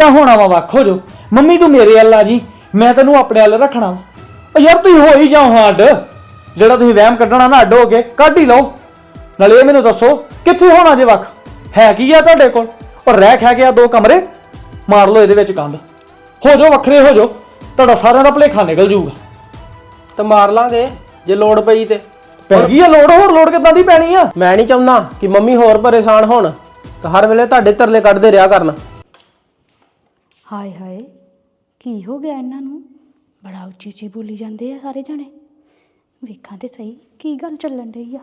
ਤਾਂ ਹੋਣਾ ਵਾ ਵੱਖ ਹੋ ਜੋ ਮੰਮੀ ਤੂੰ ਮੇਰੇ ਵੱਲ ਆ ਜੀ। ਮੈਂ ਤੈਨੂੰ ਆਪਣੇ ਵੱਲ ਰੱਖਣਾ ਵਾ। ਉਹ ਯਾਰ ਤੁਸੀਂ ਹੋ ਹੀ ਜਾਓ ਹਾਂ ਅੱਡ। ਜਿਹੜਾ ਤੁਸੀਂ ਵਹਿਮ ਕੱਢਣਾ ਨਾ ਅੱਡ ਹੋ ਕੇ ਕੱਢ ਹੀ ਲਓ। ਨਾਲੇ ਇਹ ਮੈਨੂੰ ਦੱਸੋ ਕਿੱਥੇ ਹੋਣਾ ਜੇ ਵੱਖ? ਹੈ ਕੀ ਆ ਤੁਹਾਡੇ ਕੋਲ? ਔਰ ਰਹਿ ਖੈ ਗਿਆ ਦੋ ਕਮਰੇ। ਮਾਰ ਲਓ ਇਹਦੇ ਵਿੱਚ ਕੰਧ ਹੋ ਜਾਓ ਵੱਖਰੇ ਹੋ ਜਾਓ। ਤੁਹਾਡਾ ਸਾਰਿਆਂ ਦਾ ਭਲੇਖਾ ਨਿਕਲ ਜਾਊਗਾ। ਤੇ ਮਾਰ ਲਾਂਗੇ ਜੇ ਲੋੜ ਪਈ ਤੇ। ਪੈ ਗਈ ਆ ਲੋੜ? ਹੋਰ ਲੋੜ ਕਿੱਦਾਂ ਦੀ ਪੈਣੀ ਆ? ਮੈਂ ਨਹੀਂ ਚਾਹੁੰਦਾ ਕਿ ਮੰਮੀ ਹੋਰ ਪਰੇਸ਼ਾਨ ਹੋਣ। ਤਾਂ ਹਰ ਵੇਲੇ ਤੁਹਾਡੇ ਤਰਲੇ ਕੱਢਦੇ ਰਿਹਾ ਕਰਨ। ਹਾਏ ਹਾਏ, ਕੀ ਹੋ ਗਿਆ ਇਹਨਾਂ ਨੂੰ? ਬੜਾ ਉੱਚੀ ਉੱਚੀ ਬੋਲੀ ਜਾਂਦੇ ਆ ਸਾਰੇ ਜਾਣੇ। ਵੇਖਾਂ ਤੇ ਸਹੀ ਕੀ ਗੱਲ ਚੱਲਣ ਰਹੀ ਆ।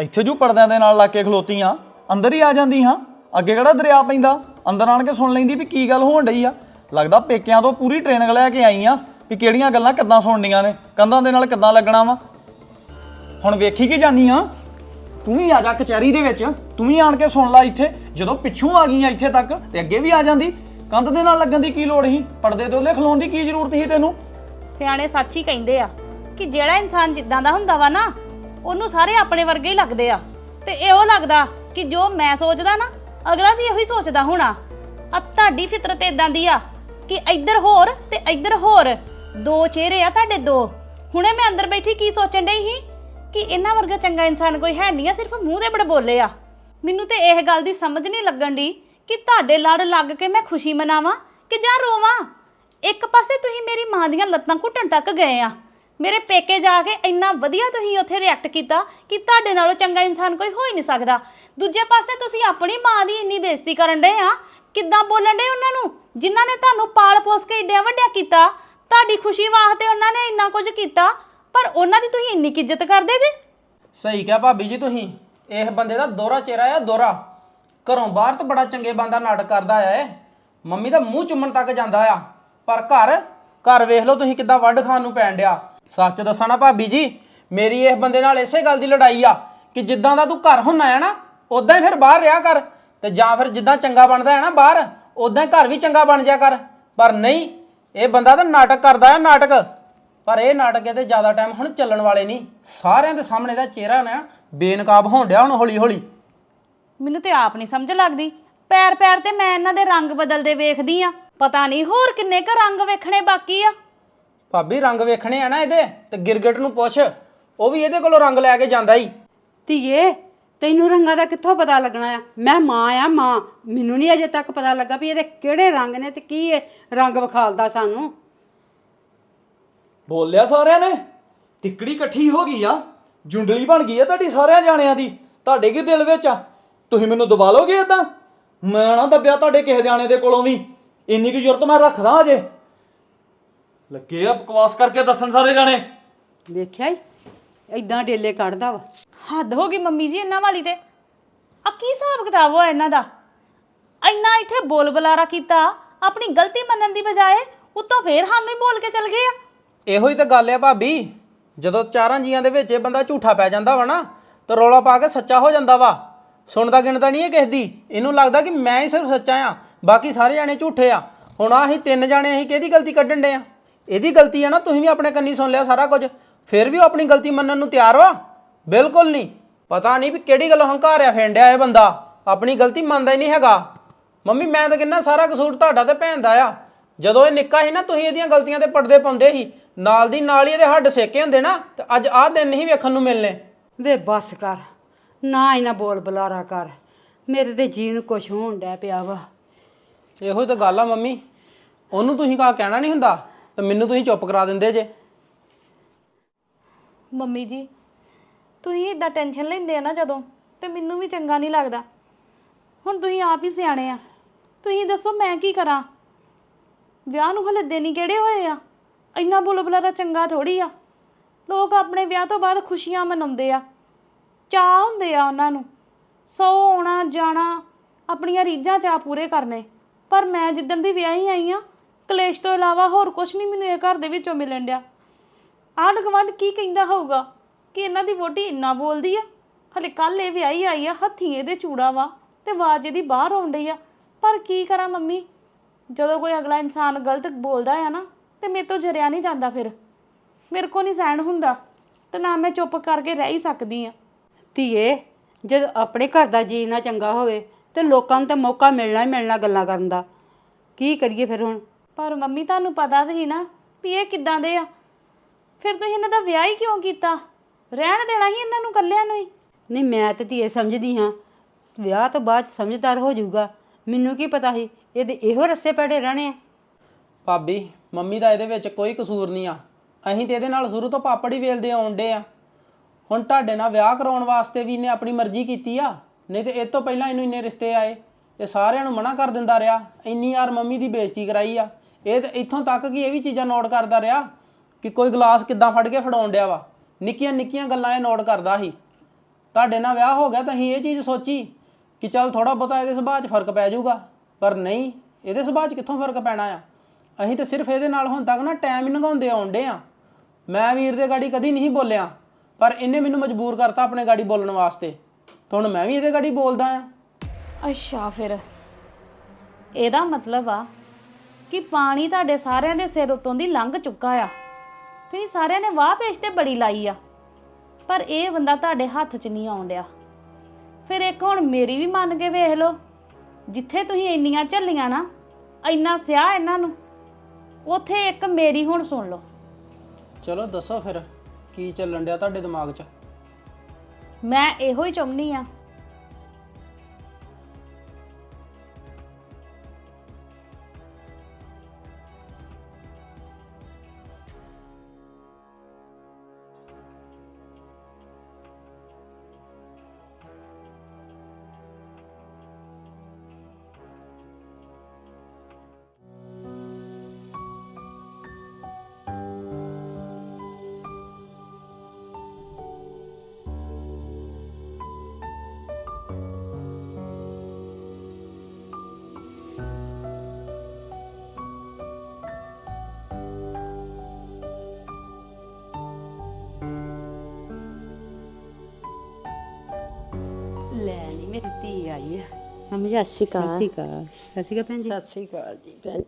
ਇੱਥੇ ਜੂ ਪਰਦਿਆਂ ਦੇ ਨਾਲ ਲਾ ਕੇ ਖਲੋਤੀ ਖਲੋਤੀਆਂ। ਅੰਦਰ ਹੀ ਆ ਜਾਂਦੀ ਹਾਂ। ਅੱਗੇ ਕਿਹੜਾ ਦਰਿਆ ਪੈਂਦਾ? ਅੰਦਰ ਆਣ ਕੇ ਸੁਣ ਲੈਂਦੀ ਵੀ ਕੀ ਗੱਲ ਹੋਣ ਡਈ ਆ। ਲੱਗਦਾ ਪੇਕਿਆਂ ਤੋਂ ਪੂਰੀ ਟ੍ਰੇਨਿੰਗ ਲੈ ਕੇ ਆਈ ਆ ਵੀ ਕਿਹੜੀਆਂ ਗੱਲਾਂ ਕਿੱਦਾਂ ਸੁਣਨੀਆਂ ਨੇ, ਕੰਧਾਂ ਦੇ ਨਾਲ ਕਿੱਦਾਂ ਲੱਗਣਾ ਵਾ। ਹੁਣ ਵੇਖੀ ਕੀ ਜਾਨੀ ਆ? ਤੂੰ ਵੀ ਆ ਜਾ ਕਚਹਿਰੀ ਦੇ ਵਿੱਚ, ਤੂੰ ਵੀ ਆਣ ਕੇ ਸੁਣ ਲੈ ਇੱਥੇ, ਜਦੋਂ ਪਿੱਛੋਂ ਆ ਗਈ ਆ ਇੱਥੇ ਤੱਕ ਤੇ ਅੱਗੇ ਵੀ ਆ ਜਾਂਦੀ, ਕੰਧ ਦੇ ਨਾਲ ਲੱਗਣ ਦੀ ਕੀ ਲੋੜ ਸੀ? ਪਰਦੇ ਦੇ ਉਹਲੇ ਖਲੋਣ ਦੀ ਕੀ ਜ਼ਰੂਰਤ ਸੀ ਤੈਨੂੰ? ਸਿਆਣੇ ਸੱਚ ਹੀ ਕਹਿੰਦੇ ਆ ਕਿ ਜਿਹੜਾ ਇਨਸਾਨ ਜਿੱਦਾਂ ਦਾ ਹੁੰਦਾ ਵਾ ਨਾ, ਉਹਨੂੰ ਸਾਰੇ ਆਪਣੇ ਵਰਗੇ ਹੀ ਲੱਗਦੇ ਆ। ਤੇ ਇਹੋ ਲੱਗਦਾ ਕਿ ਜੋ ਮੈਂ ਸੋਚਦਾ ਨਾ, ਅਗਲਾ ਵੀ ਇਹੋ ਹੀ ਸੋਚਦਾ ਹੋਣਾ। ਆ ਤੁਹਾਡੀ ਫਿਤਰਤ ਇਦਾਂ ਦੀ ਆ ਕਿ ਇੱਧਰ ਹੋਰ ਤੇ ਇੱਧਰ ਹੋਰ। ਦੋ ਚਿਹਰੇ ਆ ਤੁਹਾਡੇ ਦੋ। ਹੁਣੇ ਮੈਂ ਅੰਦਰ ਬੈਠੀ ਕੀ ਸੋਚਣ ਡਈ ਸੀ? ਕਿ ਇਹਨਾਂ ਵਰਗਾ ਚੰਗਾ ਇਨਸਾਨ ਕੋਈ ਹੈ ਨਹੀਂ ਆ, ਸਿਰਫ ਮੂੰਹ ਦੇ ਬੜੇ ਬੋਲੇ ਆ। ਮੈਨੂੰ ਤੇ ਇਹ ਗੱਲ ਦੀ ਸਮਝ ਨਹੀਂ ਲੱਗਣ ਦੀ ਕਿ ਤੁਹਾਡੇ ਲੜ ਲੱਗ ਕੇ ਮੈਂ ਖੁਸ਼ੀ ਮਨਾਵਾਂ ਕਿ ਜਾਂ ਰੋਵਾਂ। ਇੱਕ ਪਾਸੇ ਤੁਸੀਂ ਮੇਰੀ ਮਾਂ ਦੀਆਂ ਲੱਤਾਂ ਘੁੱਟਣ ਤੱਕ ਗਏ ਆ। ਮੇਰੇ ਪੇਕੇ ਜਾ ਕੇ ਇੰਨਾ ਵਧੀਆ ਤੁਸੀਂ ਉੱਥੇ ਰਿਐਕਟ ਕੀਤਾ ਕਿ ਤੁਹਾਡੇ ਨਾਲੋਂ ਚੰਗਾ ਇਨਸਾਨ ਕੋਈ ਹੋ ਹੀ ਨਹੀਂ ਸਕਦਾ। ਦੂਜੇ ਪਾਸੇ ਤੁਸੀਂ ਆਪਣੀ ਮਾਂ ਦੀ ਇੰਨੀ ਬੇਇੱਜ਼ਤੀ ਕਰਨ ਡਏ ਆ, ਕਿੱਦਾਂ ਬੋਲਣ ਡਏ ਉਹਨਾਂ ਨੂੰ? ਜਿਨ੍ਹਾਂ ਨੇ ਤੁਹਾਨੂੰ ਪਾਲ ਪੋਸ ਕੇ ਏਡਿਆ ਵੱਡਿਆ ਕੀਤਾ, ਤੁਹਾਡੀ ਖੁਸ਼ੀ ਵਾਸਤੇ ਉਹਨਾਂ ਨੇ ਇੰਨਾ ਕੁਝ ਕੀਤਾ, ਪਰ ਉਹਨਾਂ ਦੀ ਤੁਸੀਂ ਇੰਨੀ ਇੱਜ਼ਤ ਕਰਦੇ ਜੇ? ਸਹੀ ਕਿਹਾ ਭਾਬੀ ਜੀ ਤੁਸੀਂ। ਇਹ ਬੰਦੇ ਦਾ ਦੋਹਰਾ ਚਿਹਰਾ ਆ, ਦੋਹਰਾ। ਘਰੋਂ ਬਾਹਰ ਤਾਂ ਬੜਾ ਚੰਗੇ ਬੰਦਾ ਨਾਟਕ ਕਰਦਾ ਆ ਇਹ। ਮੰਮੀ ਦਾ ਮੂੰਹ ਚੁੰਮਣ ਤੱਕ ਜਾਂਦਾ ਆ। ਪਰ ਘਰ ਘਰ ਵੇਖ ਲਓ ਤੁਸੀਂ ਕਿੱਦਾਂ ਵੱਢ ਖਾਣ ਨੂੰ ਪੈਣ ਡਿਆ। ਸੱਚ ਦੱਸਾਂ ਨਾ ਭਾਬੀ ਜੀ, ਮੇਰੀ ਇਸ ਬੰਦੇ ਨਾਲ ਇਸੇ ਗੱਲ ਦੀ ਲੜਾਈ ਆ ਕਿ ਜਿੱਦਾਂ ਦਾ ਤੂੰ ਘਰ ਹੁੰਨਾ ਆ ਨਾ ਉਦਾਂ ਹੀ ਫਿਰ ਬਾਹਰ ਰਿਹਾ ਕਰ ਤੇ ਜਾਂ ਫਿਰ ਜਿੱਦਾਂ ਚੰਗਾ ਬਣਦਾ ਹੈ ਨਾ ਬਾਹਰ ਉਦਾਂ ਹੀ ਘਰ ਵੀ ਚੰਗਾ ਬਣ ਜਾ ਕਰ। ਪਰ ਨਹੀਂ, ਇਹ ਬੰਦਾ ਤਾਂ ਨਾਟਕ ਕਰਦਾ ਆ ਨਾਟਕ। ਪਰ ਇਹ ਨਾਟਕ ਇਹਦੇ ਜ਼ਿਆਦਾ ਟਾਈਮ ਹੁਣ ਚੱਲਣ ਵਾਲੇ ਨਹੀਂ। ਸਾਰਿਆਂ ਦੇ ਸਾਹਮਣੇ ਦਾ ਚਿਹਰਾ ਨਾ ਬੇਨਕਾਬ ਹੋਣ ਡਿਆ ਹੁਣ ਹੌਲੀ ਹੌਲੀ ਮੈਨੂੰ ਤੇ ਆਪ ਨਹੀਂ ਸਮਝ ਲੱਗਦੀ। ਪੈਰ ਪੈਰ ਤੇ ਮੈਂ ਇਹਨਾਂ ਦੇ ਰੰਗ ਬਦਲਦੇ ਵੇਖਦੀ ਆ। ਪਤਾ ਨਹੀਂ ਹੋਰ ਕਿੰਨੇ ਕ ਰੰਗ ਵੇਖਣੇ ਬਾਕੀ ਆ। ਭਾਬੀ ਰੰਗ ਵੇਖਣੇ ਆ ਨਾ ਇਹਦੇ ਤੇ ਗਿਰਗਟ ਨੂੰ ਪੁੱਛ। ਉਹ ਵੀ ਇਹਦੇ ਕੋਲੋਂ ਰੰਗ ਲੈ ਕੇ ਜਾਂਦਾ ਹੀ ਧੀਏ ਤੈਨੂੰ ਰੰਗਾਂ ਦਾ ਕਿੱਥੋਂ ਪਤਾ ਲੱਗਣਾ ਆ? ਮੈਂ ਮਾਂ ਆ ਮਾਂ। ਮੈਨੂੰ ਨਹੀਂ ਅਜੇ ਤੱਕ ਪਤਾ ਲੱਗਾ ਵੀ ਇਹਦੇ ਕਿਹੜੇ ਰੰਗ ਨੇ ਤੇ ਕੀ ਇਹ ਰੰਗ ਵਿਖਾਲਦਾ ਸਾਨੂੰ। ਬੋਲਿਆ ਸਾਰਿਆਂ ਨੇ? ਤਿੱਕੜੀ ਇਕੱਠੀ ਹੋ ਗਈ ਆ। ਜੁੰਡਲੀ ਬਣ ਗਈ ਆ ਤੁਹਾਡੀ ਸਾਰਿਆਂ ਜਾਣਿਆਂ ਦੀ। ਤੁਹਾਡੇ ਕੀ ਦਿਲ ਵਿੱਚ ਆ? ਤੁਸੀਂ ਮੈਨੂੰ ਦਬਾ ਲੋਗੇ ਇਦਾਂ ਮੈਂ ਨਾ ਦੱਬਿਆ ਤੁਹਾਡੇ ਕਿਸੇ ਜਾਣੇ ਦੇ ਕੋਲੋਂ ਵੀ। ਇੰਨੀ ਕੁ ਜ਼ਰੂਰਤ ਮੈਂ ਰੱਖਦਾ ਅਜੇ। ਲੱਗੇ ਆ ਬਕਵਾਸ ਕਰਕੇ ਦੱਸਣ ਸਾਰੇ ਜਾਣੇ? ਵੇਖਿਆ ਈ? ਇਦਾਂ ਡੇਲੇ ਕੱਢਦਾ ਵਾ। ਹੱਦ ਹੋ ਗਈ ਮੰਮੀ ਜੀ ਇਹਨਾਂ ਵਾਲੀ ਤੇ। ਆ ਕੀ ਹਿਸਾਬ ਕਿਤਾਬ ਹੋਇਆ ਇਹਨਾਂ ਦਾ? ਇੰਨਾ ਇੱਥੇ ਬੋਲ ਬੁਲਾਰਾ ਕੀਤਾ ਆਪਣੀ ਗਲਤੀ ਮੰਨਣ ਦੀ ਬਜਾਏ ਉੱਤੋਂ ਫੇਰ ਸਾਨੂੰ ਹੀ ਬੋਲ ਕੇ ਚਲ ਗਏ ਆ। ਇਹੋ ਹੀ ਤਾਂ ਗੱਲ ਆ ਭਾਬੀ ਜਦੋਂ ਚਾਰਾਂ ਜੀਆਂ ਦੇ ਵਿੱਚ ਇਹ ਬੰਦਾ ਝੂਠਾ ਪੈ ਜਾਂਦਾ ਵਾ ਨਾ ਤਾਂ ਰੌਲਾ ਪਾ ਕੇ ਸੱਚਾ ਹੋ ਜਾਂਦਾ ਵਾ। ਸੁਣਦਾ ਗਿਣਦਾ ਨਹੀਂ ਇਹ ਕਿਸੇ ਦੀ। ਇਹਨੂੰ ਲੱਗਦਾ ਕਿ ਮੈਂ ਹੀ ਸਿਰਫ ਸੱਚਾ ਆ ਬਾਕੀ ਸਾਰੇ ਜਾਣੇ ਝੂਠੇ ਆ। ਹੁਣ ਆਹ ਅਸੀਂ ਤਿੰਨ ਜਾਣੇ ਅਸੀਂ ਕਿਹਦੀ ਗਲਤੀ ਕੱਢਣ ਡੇ ਆ? ਇਹਦੀ ਗਲਤੀ ਆ ਨਾ ਤੁਸੀਂ ਵੀ ਆਪਣੇ ਕੰਨੀ ਸੁਣ ਲਿਆ ਸਾਰਾ ਕੁਝ। ਫਿਰ ਵੀ ਉਹ ਆਪਣੀ ਗਲਤੀ ਮੰਨਣ ਨੂੰ ਤਿਆਰ ਵਾ? ਬਿਲਕੁਲ ਨਹੀਂ। ਪਤਾ ਨਹੀਂ ਵੀ ਕਿਹੜੀ ਗੱਲੋਂ ਹੰਕਾਰਿਆ ਫੇਂਡਿਆ ਇਹ ਬੰਦਾ। ਆਪਣੀ ਗਲਤੀ ਮੰਨਦਾ ਹੀ ਨਹੀਂ ਹੈਗਾ। ਮੰਮੀ ਮੈਂ ਤਾਂ ਕਹਿੰਦਾ ਸਾਰਾ ਕਸੂਰ ਤੁਹਾਡਾ ਤੇ ਭੈਣ ਦਾ ਆ। ਜਦੋਂ ਇਹ ਨਿੱਕਾ ਸੀ ਨਾ ਤੁਸੀਂ ਇਹਦੀਆਂ ਗਲਤੀਆਂ ਤੇ ਪਰਦੇ ਪਾਉਂਦੇ ਸੀ। ਨਾਲ ਦੀ ਨਾਲ ਹੀ ਇਹਦੇ ਹੱਡ ਸੇਕੇ ਹੁੰਦੇ ਨਾ ਤੇ ਅੱਜ ਆਹ ਦਿਨ ਨਹੀਂ ਵੇਖਣ ਨੂੰ ਮਿਲਨੇ। ਵੇ ਬੱਸ ਕਰ ਨਾ ਇਹਨਾਂ ਬੋਲ ਬੁਲਾਰਾ ਕਰ। ਮੇਰੇ ਤੇ ਜੀ ਨੂੰ ਕੁਛ ਹੋਣ ਡੈ ਪਿਆ ਵਾ। ਇਹੋ ਤਾਂ ਗੱਲ ਆ ਮੰਮੀ। ਉਹਨੂੰ ਤੁਸੀਂ ਕਾ ਕਹਿਣਾ ਨਹੀਂ ਹੁੰਦਾ? ਤੇ ਮੈਨੂੰ ਤੁਸੀਂ ਚੁੱਪ ਕਰਾ ਦਿੰਦੇ ਜੇ। ਮੰਮੀ ਜੀ, ਤੁਸੀਂ ਇਦਾਂ ਟੈਨਸ਼ਨ ਲੈਂਦੇ ਆ ਨਾ ਜਦੋਂ, ਤੇ ਮੈਨੂੰ ਵੀ ਚੰਗਾ ਨਹੀਂ ਲੱਗਦਾ। ਹੁਣ ਤੁਸੀਂ ਆਪ ਹੀ ਸਿਆਣੇ ਆ। ਤੁਸੀਂ ਦੱਸੋ ਮੈਂ ਕੀ ਕਰਾਂ? ਵਿਆਹ ਨੂੰ ਹਲੇ ਦਿਨ ਹੀ ਕਿਹੜੇ ਹੋਏ ਆ? ਇੰਨਾ ਬੋਲ ਬੁਲਾਰਾ ਚੰਗਾ ਥੋੜੀ ਆ। ਲੋਕ ਆਪਣੇ ਵਿਆਹ ਤੋਂ ਬਾਅਦ ਖੁਸ਼ੀਆਂ ਮਨਾਉਂਦੇ ਆ। ਚਾਹ ਹੁੰਦੇ ਆ ਉਹਨਾਂ ਨੂੰ। ਸੌ ਆਉਣਾ, ਜਾਣਾ, ਆਪਣੀਆਂ ਰੀਝਾਂ ਚਾਹ ਪੂਰੇ ਕਰਨੇ। ਪਰ ਮੈਂ ਜਿੱਦਣ ਦੀ ਵਿਆਹੀ ਆਈ ਆ ਕਲੇਸ਼ ਤੋਂ ਇਲਾਵਾ ਹੋਰ ਕੁਝ ਨਹੀਂ ਮੈਨੂੰ ਇਹ ਘਰ ਦੇ ਵਿੱਚੋਂ ਮਿਲਣ ਡਿਆ। ਆਂਢ ਗੁਆਂਢ ਕੀ ਕਹਿੰਦਾ ਹੋਊਗਾ ਕਿ ਇਹਨਾਂ ਦੀ ਵੋਟੀ ਇੰਨਾ ਬੋਲਦੀ ਆ? ਹਲੇ ਕੱਲ ਇਹ ਵਿਆਹੀ ਆਈ ਆ, ਹੱਥੀਂ ਇਹਦੇ ਚੂੜਾ ਵਾ ਤੇ ਆਵਾਜ਼ ਇਹਦੀ ਬਾਹਰ ਆਉਣ ਡਈ ਆ। ਪਰ ਕੀ ਕਰਾਂ ਮੰਮੀ? ਜਦੋਂ ਕੋਈ ਅਗਲਾ ਇਨਸਾਨ ਗਲਤ ਬੋਲਦਾ ਆ ਨਾ, ਤੇ ਮੇਰੇ ਤੋਂ ਜਰਿਆ ਨਹੀਂ ਜਾਂਦਾ ਫਿਰ। ਮੇਰੇ ਕੋ ਨਹੀਂ ਸਹਿਣ ਹੁੰਦਾ ਤੇ ਨਾ ਮੈਂ ਚੁੱਪ ਕਰਕੇ ਰਹਿ ਹੀ ਸਕਦੀ ਆ। ਧੀਏ ਜਦ ਆਪਣੇ ਘਰ ਦਾ ਜੀਣਾ ਚੰਗਾ ਹੋਵੇ ਤੇ ਲੋਕਾਂ ਨੂੰ ਤਾਂ ਮੌਕਾ ਮਿਲਣਾ ਹੀ ਮਿਲਣਾ ਗੱਲਾਂ ਕਰਨ ਦਾ। ਕੀ ਕਰੀਏ ਫਿਰ ਹੁਣ? ਪਰ ਮੰਮੀ ਤੁਹਾਨੂੰ ਪਤਾ ਤਾਂ ਹੀ ਨਾ ਵੀ ਇਹ ਕਿੱਦਾਂ ਦੇ ਆ। ਫਿਰ ਤੁਸੀਂ ਇਹਨਾਂ ਦਾ ਵਿਆਹ ਹੀ ਕਿਉਂ ਕੀਤਾ? ਰਹਿਣ ਦੇਣਾ ਹੀ ਇਹਨਾਂ ਨੂੰ ਕੱਲਿਆਂ ਨੂੰ ਹੀ। ਨਹੀਂ ਮੈਂ ਤੇ ਧੀਏ ਸਮਝਦੀ ਹਾਂ। ਵਿਆਹ ਤੋਂ ਬਾਅਦ ਸਮਝਦਾਰ ਹੋ ਜਾਊਗਾ। ਮੈਨੂੰ ਕੀ ਪਤਾ ਸੀ ਇਹਦੇ ਇਹੋ ਰਸੇ ਪੜੇ ਰਹਿਣੇ ਆ। ਭਾਬੀ ਮੰਮੀ ਦਾ ਇਹਦੇ ਵਿੱਚ ਕੋਈ ਕਸੂਰ ਨਹੀਂ ਆ। ਅਸੀਂ ਤੇ ਇਹਦੇ ਨਾਲ ਸ਼ੁਰੂ ਤੋਂ ਪਾਪੜ ਹੀ ਵੇਲਦੇ ਆਉਂਦੇ ਆ। ਹੁਣ ਤੁਹਾਡੇ ਨਾਲ ਵਿਆਹ ਕਰਾਉਣ ਵਾਸਤੇ ਵੀ ਇਹਨੇ ਆਪਣੀ ਮਰਜ਼ੀ ਕੀਤੀ ਆ। ਨਹੀਂ ਤੇ ਇਹ ਤੋਂ ਪਹਿਲਾਂ ਇਹਨੂੰ ਇੰਨੇ ਰਿਸ਼ਤੇ ਆਏ। ਇਹ ਸਾਰਿਆਂ ਨੂੰ ਮਨਾ ਕਰ ਦਿੰਦਾ ਰਿਹਾ। ਇੰਨੀ ਯਾਰ ਮੰਮੀ ਦੀ ਬੇਇੱਜ਼ਤੀ ਕਰਾਈ ਆ। ਇਹ ਤੇ ਇੱਥੋਂ ਤੱਕ ਕਿ ਇਹ ਵੀ ਚੀਜ਼ਾਂ ਨੋਟ ਕਰਦਾ ਰਿਹਾ ਕਿ ਕੋਈ ਗਲਾਸ ਕਿੱਦਾਂ ਫੜ ਕੇ ਫੜਾਉਣ ਡਿਆ ਵਾ। ਨਿੱਕੀਆਂ ਨਿੱਕੀਆਂ ਗੱਲਾਂ ਇਹ ਨੋਟ ਕਰਦਾ ਸੀ। ਤੁਹਾਡੇ ਨਾਲ ਵਿਆਹ ਹੋ ਗਿਆ ਤਾਂ ਅਸੀਂ ਇਹ ਚੀਜ਼ ਸੋਚੀ ਕਿ ਚੱਲ ਥੋੜਾ ਬਹੁਤਾ ਇਹਦੇ ਸੁਭਾਅ 'ਚ ਫ਼ਰਕ ਪੈ ਜਾਊਗਾ। ਪਰ ਨਹੀਂ, ਇਹਦੇ ਸੁਭਾਅ 'ਚ ਕਿੱਥੋਂ ਫ਼ਰਕ ਪੈਣਾ ਆ? ਅਸੀਂ ਤਾਂ ਸਿਰਫ ਇਹਦੇ ਨਾਲ ਹੁਣ ਤੱਕ ਨਾ ਟਾਈਮ ਹੀ ਲੰਘਾਉਂਦੇ ਆਉਂਦੇ ਆ। ਮੈਂ ਵੀਰ ਦੇ ਗਾੜੀ ਕਦੀ ਨਹੀਂ ਬੋਲਿਆ, ਪਰ ਇਹਨੇ ਮੈਨੂੰ ਮਜਬੂਰ ਕਰਤਾ ਆਪਣੇ ਗਾੜੀ ਬੋਲਣ ਵਾਸਤੇ। ਤਾਂ ਹੁਣ ਮੈਂ ਵੀ ਇਹਦੇ ਗਾੜੀ ਬੋਲਦਾ ਆ। ਅੱਛਾ ਫਿਰ। ਇਹਦਾ ਮਤਲਬ ਆ ਕਿ ਪਾਣੀ ਤੁਹਾਡੇ ਸਾਰਿਆਂ ਦੇ ਸਿਰ ਉਤੋਂ ਦੀ ਲੰਘ ਚੁੱਕਾ ਆ। ਤੁਸੀਂ ਸਾਰਿਆਂ ਨੇ ਵਾਹ ਪੇਸ਼ ਤੇ ਬੜੀ ਲਾਈ ਆ। ਪਰ ਇਹ ਬੰਦਾ ਤੁਹਾਡੇ ਹੱਥ 'ਚ ਨਹੀਂ ਆਉਣ ਡਿਆ। ਫਿਰ ਇੱਕ ਹੁਣ ਮੇਰੀ ਵੀ ਮੰਨ ਕੇ ਵੇਖ ਲਓ ਜਿੱਥੇ ਤੁਸੀਂ ਇੰਨੀਆਂ ਝੱਲੀਆਂ ਨਾ ਇੰਨਾ ਸਿਆ ਇਹਨਾਂ ਨੂੰ ਉਥੇ ਇੱਕ ਮੇਰੀ ਹੁਣ ਸੁਣ ਲਓ। ਚਲੋ ਦੱਸੋ ਫਿਰ ਕੀ ਚੱਲਣ ਡਿਆ ਤੁਹਾਡੇ ਦਿਮਾਗ 'ਚ? ਮੈਂ ਇਹੋ ਹੀ ਚਾਹੁੰਦੀ ਆ ਆਈ ਆ ਮੰਮੀ ਸਤਿ ਸ਼੍ਰੀ ਅਕਾਲ। ਸਤਿ ਸ਼੍ਰੀ ਅਕਾਲ। ਸਤਿ ਸ਼੍ਰੀ ਅਕਾਲ ਭੈਣ ਜੀ। ਸਤਿ ਸ਼੍ਰੀ ਅਕਾਲ ਜੀ ਭੈਣ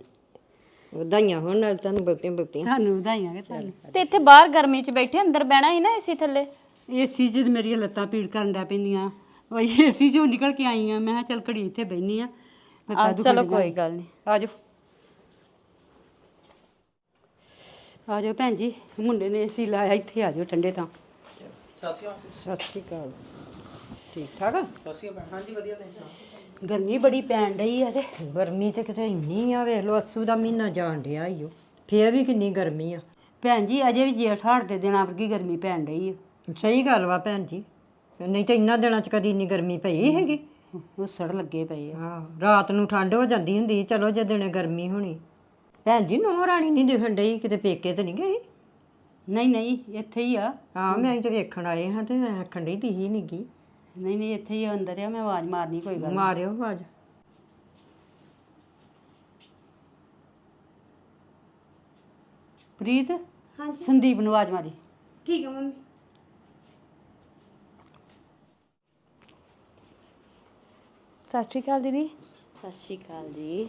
ਵਧਾਈਆਂ ਹੋਣ ਨਾਲ ਤੁਹਾਨੂੰ ਬਹੁਤੀਆਂ ਬਹੁਤੀਆਂ। ਤੁਹਾਨੂੰ ਵਧਾਈਆਂ ਕਿ ਤੁਹਾਨੂੰ? ਤੇ ਇੱਥੇ ਬਾਹਰ ਗਰਮੀ 'ਚ ਬੈਠੇ ਅੰਦਰ ਬਹਿਣਾ ਸੀ ਨਾ ਏਸੀ ਥੱਲੇ। ਏਸੀ 'ਚ ਮੇਰੀਆਂ ਲੱਤਾਂ ਪੀੜ ਕਰਨ ਡੈ ਪੈਂਦੀਆਂ। ਉਹ ਏਸੀ 'ਚੋਂ ਨਿਕਲ ਕੇ ਆਈ ਆ ਮੈਂ ਕਿਹਾ ਚੱਲ ਘੜੀ ਇੱਥੇ ਬੈਣੀ ਆ। ਚਲੋ। ਕੋਈ ਗੱਲ ਨਹੀਂ ਆ ਜਾਓ ਆ ਜਾਓ ਭੈਣ ਜੀ। ਮੁੰਡੇ ਨੇ ਏਸੀ ਲਾਇਆ ਇੱਥੇ ਆ ਜਾਓ ਠੰਡੇ ਤਾਂ ਸਤਿ ਸ਼੍ਰੀ ਅਕਾਲ। ਠੀਕ ਠਾਕ ਆ? ਹਾਂਜੀ ਵਧੀਆ ਤੁਸੀਂ ਗਰਮੀ ਬੜੀ ਪੈਣ ਡਈ ਆ ਤੇ ਗਰਮੀ ਤੇ ਕਿਤੇ ਇੰਨੀ ਆ ਵੇਖ ਲਓ ਅਸੂ ਦਾ ਮਹੀਨਾ ਜਾਣ ਡਿਆ ਈ ਓ। ਫੇਰ ਵੀ ਕਿੰਨੀ ਗਰਮੀ ਆ। ਭੈਣ ਜੀ ਅਜੇ ਵੀ ਜੇਠ ਹਾੜ ਦੇ ਦਿਨਾਂ ਵਰਗੀ ਗਰਮੀ ਪੈਣ ਡਈ ਆ। ਸਹੀ ਗੱਲ ਵਾ ਭੈਣ ਜੀ। ਨਹੀਂ ਤੇ ਇੰਨਾ ਦਿਨਾਂ ਚ ਕਦੀ ਇੰਨੀ ਗਰਮੀ ਪਈ ਹੈਗੀ। ਉਹ ਸੜ ਲੱਗੇ ਪਏ ਆ। ਹਾਂ ਰਾਤ ਨੂੰ ਠੰਡ ਹੋ ਜਾਂਦੀ ਹੁੰਦੀ ਚਲੋ ਜੇ ਦਿਨੇ ਗਰਮੀ ਹੋਣੀ। ਭੈਣ ਜੀ ਨੋ ਰਾਣੀ ਨਹੀਂ ਦਿਖਣ ਡਈ ਕਿਤੇ ਪੇਕੇ ਤੇ ਨਹੀਂ ਗਈ ਨਹੀਂ ਨਹੀਂ ਇੱਥੇ ਹੀ ਆ। ਹਾਂ ਮੈਂ ਤੇ ਵੇਖਣ ਆਏ ਹਾਂ ਤੇ ਮੈਂ ਆਖਣ ਡਈ ਦਿਹੀ ਨਹੀਂ ਗਈ। ਨਹੀਂ ਨਹੀਂ ਇੱਥੇ ਹੀ ਅੰਦਰ ਆ ਮੈਂ ਆਵਾਜ਼ ਮਾਰਨੀ ਕੋਈ ਗੱਲ ਨੀ। ਮਾਰਿਓ ਆਵਾਜ਼। ਪ੍ਰੀਤ ਹਾਂਜੀ। ਸੰਦੀਪ ਨੂੰ ਆਵਾਜ਼ ਮਾਰੀ। ਠੀਕ ਹੈ ਮੰਮੀ। ਸਤਿ ਸ਼੍ਰੀ ਅਕਾਲ ਦੀਦੀ। ਸਤਿ ਸ਼੍ਰੀ ਅਕਾਲ ਜੀ।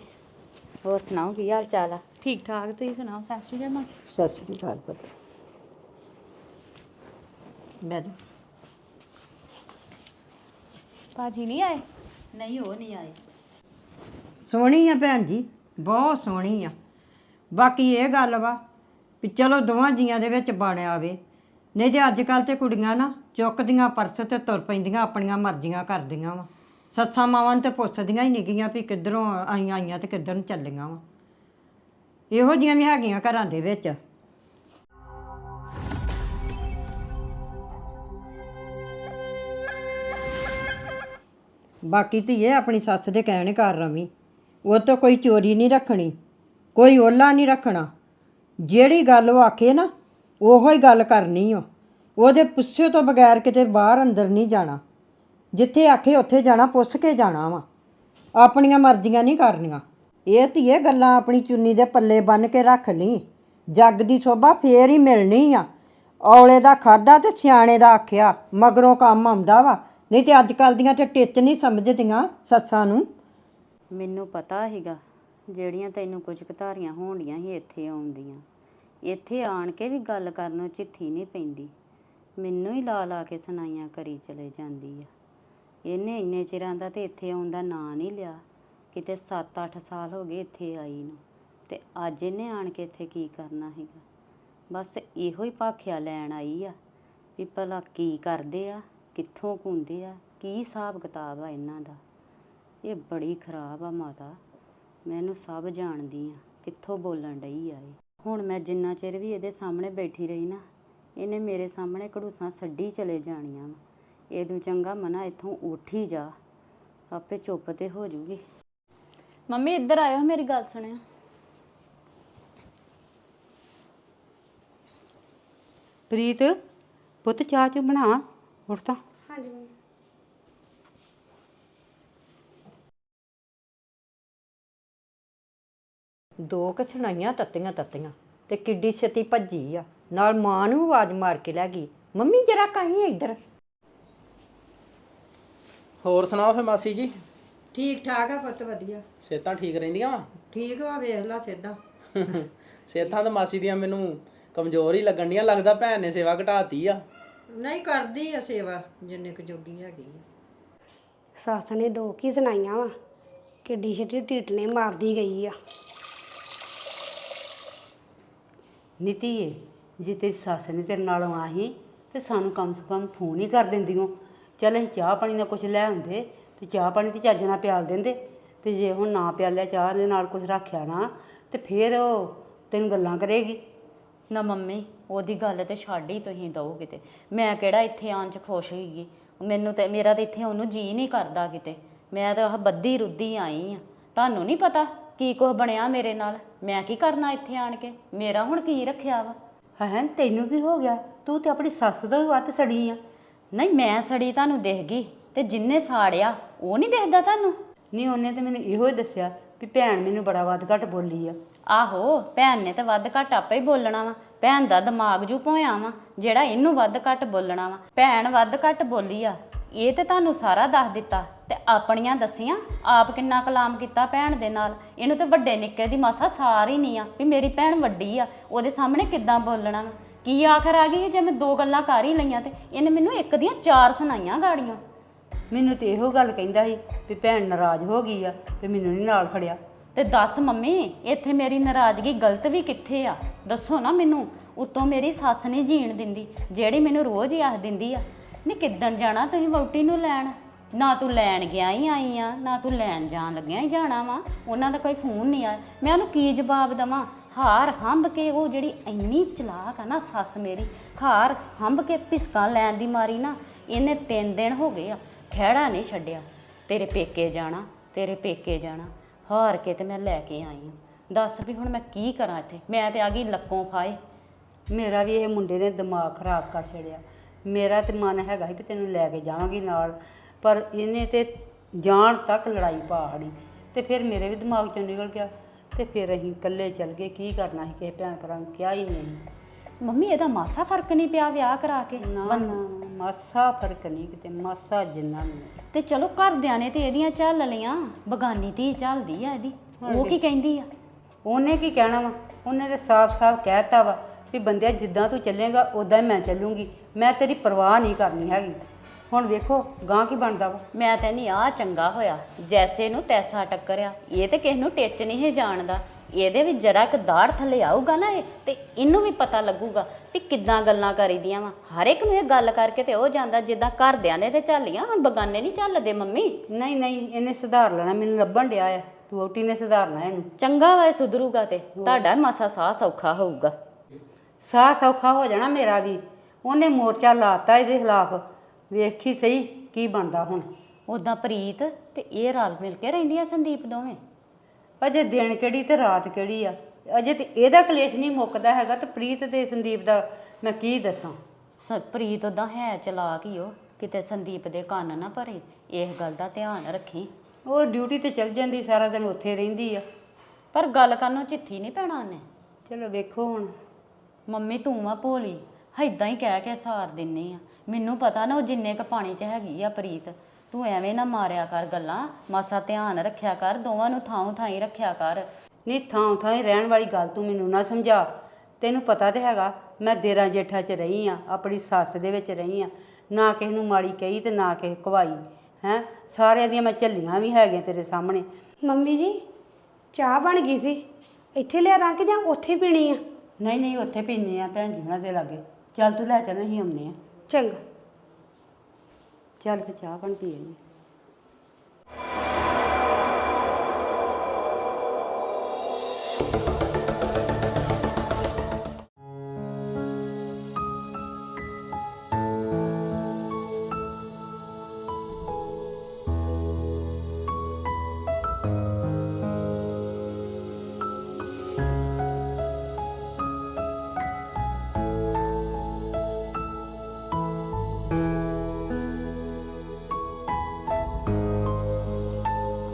ਹੋਰ ਸੁਣਾਓ ਕੀ ਹਾਲ ਚਾਲ ਆ? ਠੀਕ ਠਾਕ ਤੁਸੀਂ ਸੁਣਾਓ ਸਤਿ ਸ਼੍ਰੀ ਅਕਾਲ ਮਾਸੀ। ਸਤਿ ਸ਼੍ਰੀ ਅਕਾਲ ਪੁੱਤ। ਮੈਂ ਭਾਜੀ ਨਹੀਂ ਆਏ? ਨਹੀਂ ਉਹ ਨਹੀਂ ਆਏ। ਸੋਹਣੀ ਆ ਭੈਣ ਜੀ ਬਹੁਤ ਸੋਹਣੀ ਆ। ਬਾਕੀ ਇਹ ਗੱਲ ਵਾ ਵੀ ਚਲੋ ਦੋਵਾਂ ਜੀਆਂ ਦੇ ਵਿੱਚ ਬਣ ਆਵੇ। ਨਹੀਂ ਤੇ ਅੱਜ ਕੱਲ ਤੇ ਕੁੜੀਆਂ ਨਾ ਚੁੱਕਦੀਆਂ ਪਰਸ ਤੇ ਤੁਰ ਪੈਂਦੀਆਂ ਆਪਣੀਆਂ ਮਰਜ਼ੀਆਂ ਕਰਦੀਆਂ ਵਾ। ਸੱਸਾਂ ਮਾਵਾਂ ਨੂੰ ਤੇ ਪੁੱਛਦੀਆਂ ਹੀ ਨਿਗੀਆਂ ਵੀ ਕਿੱਧਰੋਂ ਆਈਆਂ ਆਈਆਂ ਤੇ ਕਿੱਧਰ ਨੂੰ ਚੱਲੀਆਂ ਵਾ। ਇਹੋ ਜੀਆਂ ਵੀ ਹੈਗੀਆਂ ਘਰਾਂ ਦੇ ਵਿੱਚ। ਬਾਕੀ ਧੀਏ, ਆਪਣੀ ਸੱਸ ਦੇ ਕਹਿਣ ਕਰ ਰਵੀ। ਉਹ ਤੋਂ ਕੋਈ ਚੋਰੀ ਨਹੀਂ ਰੱਖਣੀ, ਕੋਈ ਓਲਾ ਨਹੀਂ ਰੱਖਣਾ। ਜਿਹੜੀ ਗੱਲ ਉਹ ਆਖੇ ਨਾ, ਉਹੋ ਹੀ ਗੱਲ ਕਰਨੀ ਓ। ਉਹਦੇ ਪੁੱਛੇ ਤੋਂ ਬਗੈਰ ਕਿਤੇ ਬਾਹਰ ਅੰਦਰ ਨਹੀਂ ਜਾਣਾ। ਜਿੱਥੇ ਆਖੇ ਉੱਥੇ ਜਾਣਾ, ਪੁੱਛ ਕੇ ਜਾਣਾ ਵਾ। ਆਪਣੀਆਂ ਮਰਜ਼ੀਆਂ ਨਹੀਂ ਕਰਨੀਆਂ। ਇਹ ਧੀਏ, ਗੱਲਾਂ ਆਪਣੀ ਚੁੰਨੀ ਦੇ ਪੱਲੇ ਬੰਨ ਕੇ ਰੱਖ ਲਈ। ਜੱਗ ਦੀ ਸੋਭਾ ਫੇਰ ਹੀ ਮਿਲਣੀ ਆ। ਔਲੇ ਦਾ ਖਾਦਾ ਤੇ ਸਿਆਣੇ ਦਾ ਆਖਿਆ, ਮਗਰੋਂ ਕੰਮ ਆਉਂਦਾ ਵਾ। ਨਹੀਂ ਤੇ ਅੱਜ ਕੱਲ ਦੀਆਂ ਤੇ ਟਿੱਚ ਨਹੀਂ ਸਮਝਦੀਆਂ ਸੱਸਾਂ ਨੂੰ। ਮੈਨੂੰ ਪਤਾ ਹੈਗਾ ਜਿਹੜੀਆਂ ਤੈਨੂੰ ਕੁਝ ਘਤਾਰੀਆਂ ਹੋਣਡੀਆਂ ਸੀ ਇੱਥੇ ਆਉਂਦੀਆਂ। ਇੱਥੇ ਆਣ ਕੇ ਵੀ ਗੱਲ ਕਰਨੋਂ ਚਿੱਥੀ ਨਹੀਂ ਪੈਂਦੀ। ਮੈਨੂੰ ਹੀ ਲਾ ਲਾ ਕੇ ਸੁਣਾਈਆਂ ਕਰੀ ਚਲੇ ਜਾਂਦੀ ਆ। ਇਹਨੇ ਇੰਨੇ ਚਿਰਾਂ ਦਾ ਤੇ ਇੱਥੇ ਆਉਣ ਦਾ ਨਾਂ ਨਹੀਂ ਲਿਆ। ਕਿਤੇ 7-8 ਸਾਲ ਹੋ ਗਏ ਇੱਥੇ ਆਈ ਨੂੰ। ਤੇ ਅੱਜ ਇਹਨੇ ਆਣ ਕੇ ਇੱਥੇ ਕੀ ਕਰਨਾ ਹੈਗਾ ਬਸ ਇਹੋ ਹੀ ਭਾਖਿਆ ਲੈਣ ਆਈ ਆ ਵੀ ਭਲਾ ਕੀ ਕਰਦੇ ਆ। ਕਿੱਥੋਂ ਕੁੰਦੇ ਆ? ਕੀ ਹਿਸਾਬ ਕਿਤਾਬ ਆ ਇਹਨਾਂ ਦਾ? ਇਹ ਬੜੀ ਖਰਾਬ ਆ ਮਾਤਾ। ਮੈਂ ਇਹਨੂੰ ਸਭ ਜਾਣਦੀ ਆ ਕਿੱਥੋਂ ਬੋਲਣ ਡਈ ਆ ਇਹ। ਹੁਣ ਮੈਂ ਜਿੰਨਾ ਚਿਰ ਵੀ ਇਹਦੇ ਸਾਹਮਣੇ ਬੈਠੀ ਰਹੀ ਨਾ ਇਹਨੇ ਮੇਰੇ ਸਾਹਮਣੇ ਘੜੂਸਾਂ ਛੱਡੀ ਚਲੇ ਜਾਣੀਆਂ ਵਾ। ਇਹਦੂ ਚੰਗਾ ਮਨਾ ਇੱਥੋਂ ਉੱਠ ਹੀ ਜਾ। ਆਪੇ ਚੁੱਪ ਤੇ ਹੋ ਜੂਗੀ। ਮੰਮੀ ਇੱਧਰ ਆਇਓ ਮੇਰੀ ਗੱਲ ਸੁਣਿਓ। ਪ੍ਰੀਤ ਪੁੱਤ ਚਾਹ ਚੁ ਬਣਾ। ਉੱਠ ਤਾਂ ਦੋ ਕੁ ਸੁਣਾਈਆਂ ਤੱਤੀਆਂ ਤੱਤੀਆਂ ਤੇ ਕਿੱਡੀ ਛੇਤੀ ਭੱਜੀ ਆ। ਨਾਲ ਮਾਂ ਨੂੰ ਆਵਾਜ਼ ਮਾਰ ਕੇ ਲੈ ਗਈ। ਮੰਮੀ ਜਰਾ ਕਾਹੀਂ ਇੱਧਰ? ਹੋਰ ਸੁਣਾਓ ਫੇ ਮਾਸੀ ਜੀ? ਠੀਕ ਠਾਕ ਆ ਪੁੱਤ ਵਧੀਆ। ਸਿਹਤਾਂ ਠੀਕ ਰਹਿੰਦੀਆਂ ਵਾ? ਠੀਕ ਵਾ ਵੇਖ ਲਾ ਸਿੱਧਾ। ਸਿਹਤਾਂ ਤਾਂ ਮਾਸੀ ਦੀਆਂ ਮੈਨੂੰ ਕਮਜ਼ੋਰ ਹੀ ਲੱਗਣ ਡੀਆਂ ਲੱਗਦਾ ਭੈਣ ਨੇ ਸੇਵਾ ਘਟਾਤੀ ਆ। ਨਹੀਂ ਕਰਦੀ ਆ ਸੇਵਾ ਜਿੰਨੇ ਕੁ ਜੋਗੀ ਹੈਗੀ ਆ। ਸੱਸ ਨੇ ਦੋ ਕੀ ਸੁਣਾਈਆਂ ਵਾ ਕਿੱਡੀ ਛੇਤੀ ਟਿੱਟਨੇ ਮਾਰਦੀ ਗਈ ਆ। ਨੀਤੀਏ ਜੇ ਤੇਰੀ ਸੱਸ ਨੇ ਤੇਰੇ ਨਾਲ ਆਉਣਾ ਸੀ ਤੇ ਸਾਨੂੰ ਕਮ ਸੇ ਕਮ ਫੋਨ ਹੀ ਕਰ ਦਿੰਦੀ ਹੋ ਚੱਲ ਅਸੀਂ ਚਾਹ ਪਾਣੀ ਦਾ ਕੁਝ ਲੈ ਆਉਂਦੇ ਤੇ ਚਾਹ ਪਾਣੀ ਤੇ ਚੱਜ ਨਾਲ ਪਿਆਲ ਦਿੰਦੇ ਤੇ ਜੇ ਹੁਣ ਨਾ ਪਿਆਲਿਆ ਚਾਹ ਦੇ ਨਾਲ ਕੁਝ ਰੱਖਿਆ ਨਾ ਤੇ ਫਿਰ ਉਹ ਤੈਨੂੰ ਗੱਲਾਂ ਕਰੇਗੀ। ਨਾ ਮੰਮੀ ਉਹਦੀ ਗੱਲ ਤੇ ਛੱਡ ਹੀ ਤੁਸੀਂ ਦਓ ਕਿਤੇ। ਮੈਂ ਕਿਹੜਾ ਇੱਥੇ ਆਉਣ 'ਚ ਖੁਸ਼ ਹੋਈਗੀ ਮੈਨੂੰ ਤੇ ਮੇਰਾ ਤੇ ਇੱਥੇ ਉਹਨੂੰ ਜੀ ਨਹੀਂ ਕਰਦਾ ਕਿਤੇ। ਮੈਂ ਤਾਂ ਆਹ ਬੱਦੀ ਰੁੱਦੀ ਆਈ ਆ। ਤੁਹਾਨੂੰ ਨਹੀਂ ਪਤਾ ਕੀ ਕੁਝ ਬਣਿਆ ਮੇਰੇ ਨਾਲ? ਮੈਂ ਕੀ ਕਰਨਾ ਇੱਥੇ ਆਣ ਕੇ? ਮੇਰਾ ਹੁਣ ਕੀ ਰੱਖਿਆ ਵਾ? ਹੈ ਤੈਨੂੰ ਕੀ ਹੋ ਗਿਆ? ਤੂੰ ਤੇ ਆਪਣੀ ਸੱਸ ਤੋਂ ਵੀ ਵੱਧ ਸੜੀ ਆ। ਨਹੀਂ ਮੈਂ ਸੜੀ ਤੁਹਾਨੂੰ ਦਿਖ ਗਈ ਤੇ ਜਿੰਨੇ ਸਾੜਿਆ ਉਹ ਨਹੀਂ ਦਿਖਦਾ ਤੁਹਾਨੂੰ? ਨਹੀਂ ਉਹਨੇ ਤੇ ਮੈਨੂੰ ਇਹੋ ਹੀ ਦੱਸਿਆ ਵੀ ਭੈਣ ਮੈਨੂੰ ਬੜਾ ਵੱਧ ਘੱਟ ਬੋਲੀ ਆ। ਆਹੋ, ਭੈਣ ਨੇ ਤਾਂ ਵੱਧ ਘੱਟ ਆਪੇ ਹੀ ਬੋਲਣਾ ਵਾ। ਭੈਣ ਦਾ ਦਿਮਾਗ ਜੂ ਭੋਇਆ ਵਾ, ਜਿਹੜਾ ਇਹਨੂੰ ਵੱਧ ਘੱਟ ਬੋਲਣਾ ਵਾ। ਭੈਣ ਵੱਧ ਘੱਟ ਬੋਲੀ ਆ, ਇਹ ਤੇ ਤੁਹਾਨੂੰ ਸਾਰਾ ਦੱਸ ਦਿੱਤਾ। ਤੇ ਆਪਣੀਆਂ ਦਸੀਆਂ, ਆਪ ਕਿੰਨਾ ਕਲਾਮ ਕੀਤਾ ਭੈਣ ਦੇ ਨਾਲ। ਇਹਨੂੰ ਤੇ ਵੱਡੇ ਨਿੱਕੇ ਦੀ ਮਾਸਾ ਸਾਰ ਹੀ ਨਹੀਂ ਆ, ਵੀ ਮੇਰੀ ਭੈਣ ਵੱਡੀ ਆ, ਉਹਦੇ ਸਾਹਮਣੇ ਕਿੱਦਾਂ ਬੋਲਣਾ ਵਾ। ਕੀ ਆਖਰ ਆ ਗਈ ਜੇ ਮੈਂ ਦੋ ਗੱਲਾਂ ਕਰ ਹੀ ਲਈਆਂ ਤੇ ਇਹਨੇ ਮੈਨੂੰ ਇੱਕ ਦੀਆਂ ਚਾਰ ਸੁਣਾਈਆਂ ਗਾੜੀਆਂ। ਮੈਨੂੰ ਤੇ ਇਹੋ ਗੱਲ ਕਹਿੰਦਾ ਸੀ ਵੀ ਭੈਣ ਨਾਰਾਜ਼ ਹੋ ਗਈ ਆ ਤੇ ਮੈਨੂੰ ਨਹੀਂ ਨਾਲ ਖੜਿਆ। ਤੇ ਦੱਸ ਮੰਮੀ, ਇੱਥੇ ਮੇਰੀ ਨਾਰਾਜ਼ਗੀ ਗਲਤ ਵੀ ਕਿੱਥੇ ਆ? ਦੱਸੋ ਨਾ ਮੈਨੂੰ, ਉਤੋਂ ਮੇਰੀ ਸੱਸ ਨਹੀਂ ਜੀਣ ਦਿੰਦੀ, ਜਿਹੜੀ ਮੈਨੂੰ ਰੋਜ਼ ਹੀ ਆਖ ਦਿੰਦੀ ਆ। ਨਹੀਂ ਕਿੱਦਣ ਜਾਣਾ ਤੁਸੀਂ ਵਹੁਟੀ ਨੂੰ ਲੈਣ? ਨਾ ਤੂੰ ਲੈਣ ਗਿਆ ਹੀ ਆਈ ਆ, ਨਾ ਤੂੰ ਲੈਣ ਜਾਣ ਲੱਗਿਆ ਹੀ ਜਾਣਾ ਵਾ। ਉਹਨਾਂ ਦਾ ਕੋਈ ਫੋਨ ਨਹੀਂ ਆਇਆ। ਮੈਂ ਉਹਨੂੰ ਕੀ ਜਵਾਬ ਦਵਾਂ? ਹਾਰ ਹੰਬ ਕੇ ਉਹ ਜਿਹੜੀ ਇੰਨੀ ਚਲਾਕ ਆ ਨਾ ਸੱਸ ਮੇਰੀ, ਹਾਰ ਹੰਬ ਕੇ ਪਿਸਕਾਂ ਲੈਣ ਦੀ ਮਾਰੀ ਨਾ, ਇਹਨੇ ਤਿੰਨ ਦਿਨ ਹੋ ਗਏ ਆ, ਖਹਿੜਾ ਨਹੀਂ ਛੱਡਿਆ। ਤੇਰੇ ਪੇਕੇ ਜਾਣਾ, ਤੇਰੇ ਪੇਕੇ ਜਾਣਾ। ਹਾਰ ਕੇ ਤੇ ਮੈਂ ਲੈ ਕੇ ਆਈ ਹਾਂ। ਦੱਸ ਵੀ ਹੁਣ ਮੈਂ ਕੀ ਕਰਾਂ ਇੱਥੇ? ਮੈਂ ਤੇ ਆ ਗਈ ਲੱਕੋਂ ਫਾਏ ਮੇਰਾ ਵੀ ਇਹ ਮੁੰਡੇ ਨੇ ਦਿਮਾਗ ਖਰਾਬ ਕਰ ਛੜਿਆ ਮੇਰਾ ਤੇ ਮਨ ਹੈਗਾ ਸੀ ਵੀ ਤੈਨੂੰ ਲੈ ਕੇ ਜਾਵਾਂਗੀ ਨਾਲ, ਪਰ ਇਹਨੇ ਤੇ ਜਾਣ ਤੱਕ ਲੜਾਈ ਪਾੜੀ ਤੇ ਫਿਰ ਮੇਰੇ ਵੀ ਦਿਮਾਗ ਚੋਂ ਨਿਕਲ ਗਿਆ। ਤੇ ਫਿਰ ਅਸੀਂ ਇਕੱਲੇ ਚੱਲ ਗਏ। ਕੀ ਕਰਨਾ ਸੀ? ਕਿਸੇ ਭੈਣ ਭਰਾ ਨੂੰ ਕਿਹਾ ਹੀ ਨਹੀਂ। ਮੰਮੀ ਇਹਦਾ ਮਾਸਾ ਫ਼ਰਕ ਨਹੀਂ ਪਿਆ ਵਿਆਹ ਕਰਾ ਕੇ? ਨਾ ਨਾ ਮਾਸਾ ਫ਼ਰਕ ਨਹੀਂ ਕਿਤੇ ਮਾਸਾ ਜਿੰਨਾ ਨਹੀਂ ਤੇ ਚਲੋ ਘਰਦਿਆਂ ਨੇ ਤੇ ਇਹਦੀਆਂ ਝੱਲ ਲੀਆਂ ਬਗਾਨੀ ਧੀ ਝੱਲਦੀ ਆ ਇਹਦੀ। ਉਹ ਕੀ ਕਹਿੰਦੀ ਆ? ਉਹਨੇ ਕੀ ਕਹਿਣਾ ਵਾ? ਉਹਨੇ ਤੇ ਸਾਫ਼-ਸਾਫ਼ ਕਹਿਤਾ ਵਾ ਵੀ ਬੰਦਿਆ ਜਿੱਦਾਂ ਤੂੰ ਚੱਲੇਗਾ ਉਦਾਂ ਹੀ ਮੈਂ ਚੱਲੂੰਗੀ। ਮੈਂ ਤੇਰੀ ਪਰਵਾਹ ਨਹੀਂ ਕਰਨੀ ਹੈਗੀ। ਹੁਣ ਵੇਖੋ ਗਾਂ ਕੀ ਬਣਦਾ ਵਾ? ਮੈਂ ਤਾਂ ਨਹੀਂ ਆ ਚੰਗਾ ਹੋਇਆ। ਜੈਸੇ ਨੂੰ ਤੈਸਾ ਟੱਕਰਿਆ। ਇਹ ਤੇ ਕਿਸ ਨੂੰ ਟਿੱਚ ਨਹੀਂ ਹੈ ਜਾਣਦਾ। ਇਹਦੇ ਵੀ ਜਰਾ ਕੁ ਦਾੜ ਥੱਲੇ ਆਊਗਾ ਨਾ ਇਹ ਤੇ ਇਹਨੂੰ ਵੀ ਪਤਾ ਲੱਗੂਗਾ ਵੀ ਕਿੱਦਾਂ ਗੱਲਾਂ ਕਰੀਦੀਆਂ ਵਾ। ਹਰ ਇੱਕ ਨੂੰ ਇਹ ਗੱਲ ਕਰਕੇ ਤੇ ਉਹ ਜਾਂਦਾ ਜਿੱਦਾਂ ਘਰਦਿਆਂ ਨੇ ਤੇ ਝੱਲੀਆਂ ਹੁਣ ਬਗਾਨੇ ਨਹੀਂ ਝੱਲਦੇ ਮੰਮੀ? ਨਹੀਂ ਨਹੀਂ ਇਹਨੇ ਸੁਧਾਰ ਲੈਣਾ ਮੈਨੂੰ ਲੱਭਣ ਡਿਆ ਆ। ਤੂੰ ਵਹੁਟੀ ਨੇ ਸੁਧਾਰਨਾ ਇਹਨੂੰ। ਚੰਗਾ ਵਾ ਇਹ ਸੁਧਰੂਗਾ ਤੇ ਤੁਹਾਡਾ ਮਸਾ ਸਾਹ ਸੌਖਾ ਹੋਊਗਾ। ਸਾਹ ਸੌਖਾ ਹੋ ਜਾਣਾ ਮੇਰਾ ਵੀ। ਉਹਨੇ ਮੋਰਚਾ ਲਾਤਾ ਇਹਦੇ ਖਿਲਾਫ। ਵੇਖੀ ਸਹੀ ਕੀ ਬਣਦਾ ਹੁਣ। ਉਦਾਂ ਪ੍ਰੀਤ ਤੇ ਇਹ ਰਲ ਮਿਲ ਕੇ ਰਹਿੰਦੀਆਂ ਸੰਦੀਪ ਦੋਵੇਂ? ਅਜੇ ਦਿਨ ਕਿਹੜੀ ਤੇ ਰਾਤ ਕਿਹੜੀ ਆ? ਅਜੇ ਤੇ ਇਹਦਾ ਕਲੇਸ਼ ਨਹੀਂ ਮੁੱਕਦਾ ਹੈਗਾ ਤੇ ਪ੍ਰੀਤ ਤੇ ਸੰਦੀਪ ਦਾ ਮੈਂ ਕੀ ਦੱਸਾਂ? ਸ- ਪ੍ਰੀਤ ਉਦਾਂ ਹੈ ਚਲਾਕ ਹੀ ਉਹ ਕਿਤੇ ਸੰਦੀਪ ਦੇ ਕੰਨ ਨਾ ਭਰੇ ਇਸ ਗੱਲ ਦਾ ਧਿਆਨ ਰੱਖੀ। ਉਹ ਡਿਊਟੀ ਤੇ ਚਲ ਜਾਂਦੀ ਸਾਰਾ ਦਿਨ ਉੱਥੇ ਰਹਿੰਦੀ ਆ। ਪਰ ਗੱਲ ਕਰਨੋਂ ਚਿੱਥੀ ਨਹੀਂ ਪੈਣਾ ਉਹਨੇ। ਚਲੋ ਵੇਖੋ ਹੁਣ। ਮੰਮੀ ਤੂੰ ਆ ਭੋਲੀ ਏਦਾਂ ਹੀ ਕਹਿ ਕੇ ਸਾਰ ਦਿੰਨੇ ਆ। ਮੈਨੂੰ ਪਤਾ ਨਾ ਉਹ ਜਿੰਨੇ ਕ ਪਾਣੀ 'ਚ ਹੈਗੀ ਆ ਪ੍ਰੀਤ ਤੂੰ ਐਵੇਂ ਨਾ ਮਾਰਿਆ ਕਰ ਗੱਲਾਂ ਮਾਸਾ ਧਿਆਨ ਰੱਖਿਆ ਕਰ ਦੋਵਾਂ ਨੂੰ ਥਾਂ ਥਾਈ ਰੱਖਿਆ ਕਰ। ਨਹੀਂ ਥਾਂ ਥਾਂ ਹੀ ਰਹਿਣ ਵਾਲੀ ਗੱਲ ਤੂੰ ਮੈਨੂੰ ਨਾ ਸਮਝਾ। ਤੈਨੂੰ ਪਤਾ ਤੇ ਹੈਗਾ ਮੈਂ ਦੇਰਾਂ ਜੇਠਾਂ 'ਚ ਰਹੀ ਆ ਆਪਣੀ ਸੱਸ ਦੇ ਵਿੱਚ ਰਹੀ ਆ। ਨਾ ਕਿਸੇ ਨੂੰ ਮਾੜੀ ਕਹੀ ਤੇ ਨਾ ਕਿਸੇ ਕਵਾਈ ਹੈ? ਸਾਰਿਆਂ ਦੀਆਂ ਮੈਂ ਝੱਲੀਆਂ ਵੀ ਹੈਗੀਆਂ ਤੇਰੇ ਸਾਹਮਣੇ। ਮੰਮੀ ਜੀ ਚਾਹ ਬਣ ਗਈ ਸੀ। ਇੱਥੇ ਲਿਆ ਰੱਖ ਜਾਂ ਉੱਥੇ ਪੀਣੀ ਆ? ਨਹੀਂ ਨਹੀਂ ਉੱਥੇ ਪੀਨੇ ਆ ਭੈਣ ਜੀ ਹੁਣਾਂ ਦੇ ਲਾਗੇ। ਚੱਲ ਤੂੰ ਲੈ ਚੱਲ ਅਸੀਂ ਆਉਂਦੇ ਆ। ਚੰਗਾ। ਚੱਲ ਫਿਰ ਚਾਹ ਬਣ ਪੀ ਆਈਏ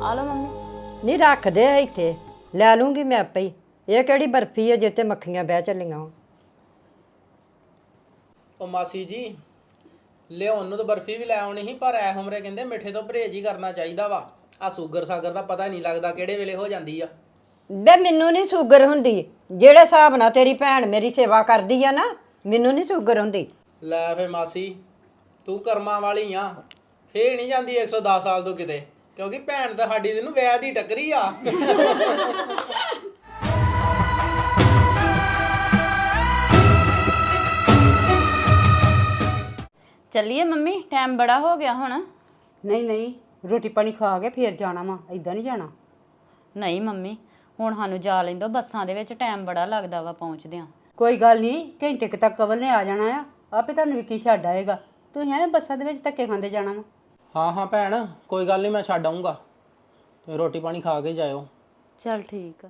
ਆ ਲਓ ਮੰਮੀ ਨਹੀਂ ਰੱਖ ਦੇ ਇੱਥੇ। ਲੈ ਲੂੰਗੀ ਮੈਂ ਆਪੇ ਹੀ। ਇਹ ਕਿਹੜੀ ਬਰਫੀ ਹੈ ਜਿੱਤੇ ਮੱਖੀਆਂ ਬਹਿ ਚੱਲੀਆਂ ਹੋਣ? ਉਹ ਮਾਸੀ ਜੀ ਲਿਆਉਣ ਨੂੰ ਤਾਂ ਬਰਫੀ ਵੀ ਲੈ ਆਉਣੀ ਸੀ ਪਰ ਐ ਹਮਰੇ ਕਹਿੰਦੇ ਮਿੱਠੇ ਤੋਂ ਪਰਹੇਜ਼ ਹੀ ਕਰਨਾ ਚਾਹੀਦਾ ਵਾ। ਆ ਸ਼ੂਗਰ ਸਾਗਰ ਦਾ ਪਤਾ ਨਹੀਂ ਲੱਗਦਾ ਕਿਹੜੇ ਵੇਲੇ ਹੋ ਜਾਂਦੀ ਆ। ਬੇ ਮੈਨੂੰ ਨਹੀਂ ਸ਼ੂਗਰ ਹੁੰਦੀ। ਜਿਹੜੇ ਹਿਸਾਬ ਨਾਲ ਤੇਰੀ ਭੈਣ ਮੇਰੀ ਸੇਵਾ ਕਰਦੀ ਆ ਨਾ ਮੈਨੂੰ ਨਹੀਂ ਸ਼ੂਗਰ ਹੁੰਦੀ। ਲੈ ਫੇ ਮਾਸੀ ਤੂੰ ਕਰਮਾਂ ਵਾਲੀ ਆ। ਫੇਰ ਨਹੀਂ ਜਾਂਦੀ 110 ਸਾਲ ਤੋਂ ਕਿਤੇ। ਕਿਉਂਕਿ ਭੈਣ ਤਾਂ ਸਾਡੀ ਤੈਨੂੰ ਵੈਦ ਹੀ ਟੱਕਰੀ ਆ। ਚੱਲੀਏ ਮੰਮੀ? ਟਾਈਮ ਬੜਾ ਹੋ ਗਿਆ ਹੁਣ। ਨਹੀਂ ਨਹੀਂ ਰੋਟੀ ਪਾਣੀ ਖਾ ਕੇ ਫੇਰ ਜਾਣਾ ਵਾ ਐਦਾਂ ਨਹੀਂ ਜਾਣਾ। ਨਹੀਂ ਮੰਮੀ ਹੁਣ ਸਾਨੂੰ ਜਾ ਲੈਂਦੋ ਬੱਸਾਂ ਦੇ ਵਿੱਚ ਟਾਈਮ ਬੜਾ ਲੱਗਦਾ ਵਾ ਪਹੁੰਚਦਿਆਂ। ਕੋਈ ਗੱਲ ਨਹੀਂ ਘੰਟੇ ਕੁ ਤੱਕ ਕਵਲ ਨੇ ਆ ਜਾਣਾ ਆ ਆਪੇ ਤੁਹਾਨੂੰ ਵਿੱਕੀ ਛੱਡ ਆਏਗਾ। ਤੂੰ ਹੈ ਬੱਸਾਂ ਦੇ ਵਿੱਚ ਧੱਕੇ ਖਾਂਦੇ ਜਾਣਾ ਵਾ। ਹਾਂ ਹਾਂ, ਭੈਣ, ਕੋਈ ਗੱਲ ਨਹੀਂ ਮੈਂ ਛੱਡ ਆਉਂਗਾ ਰੋਟੀ ਪਾਣੀ ਖਾ ਕੇ ਜਾਇਓ। ਚੱਲ ਠੀਕ ਆ।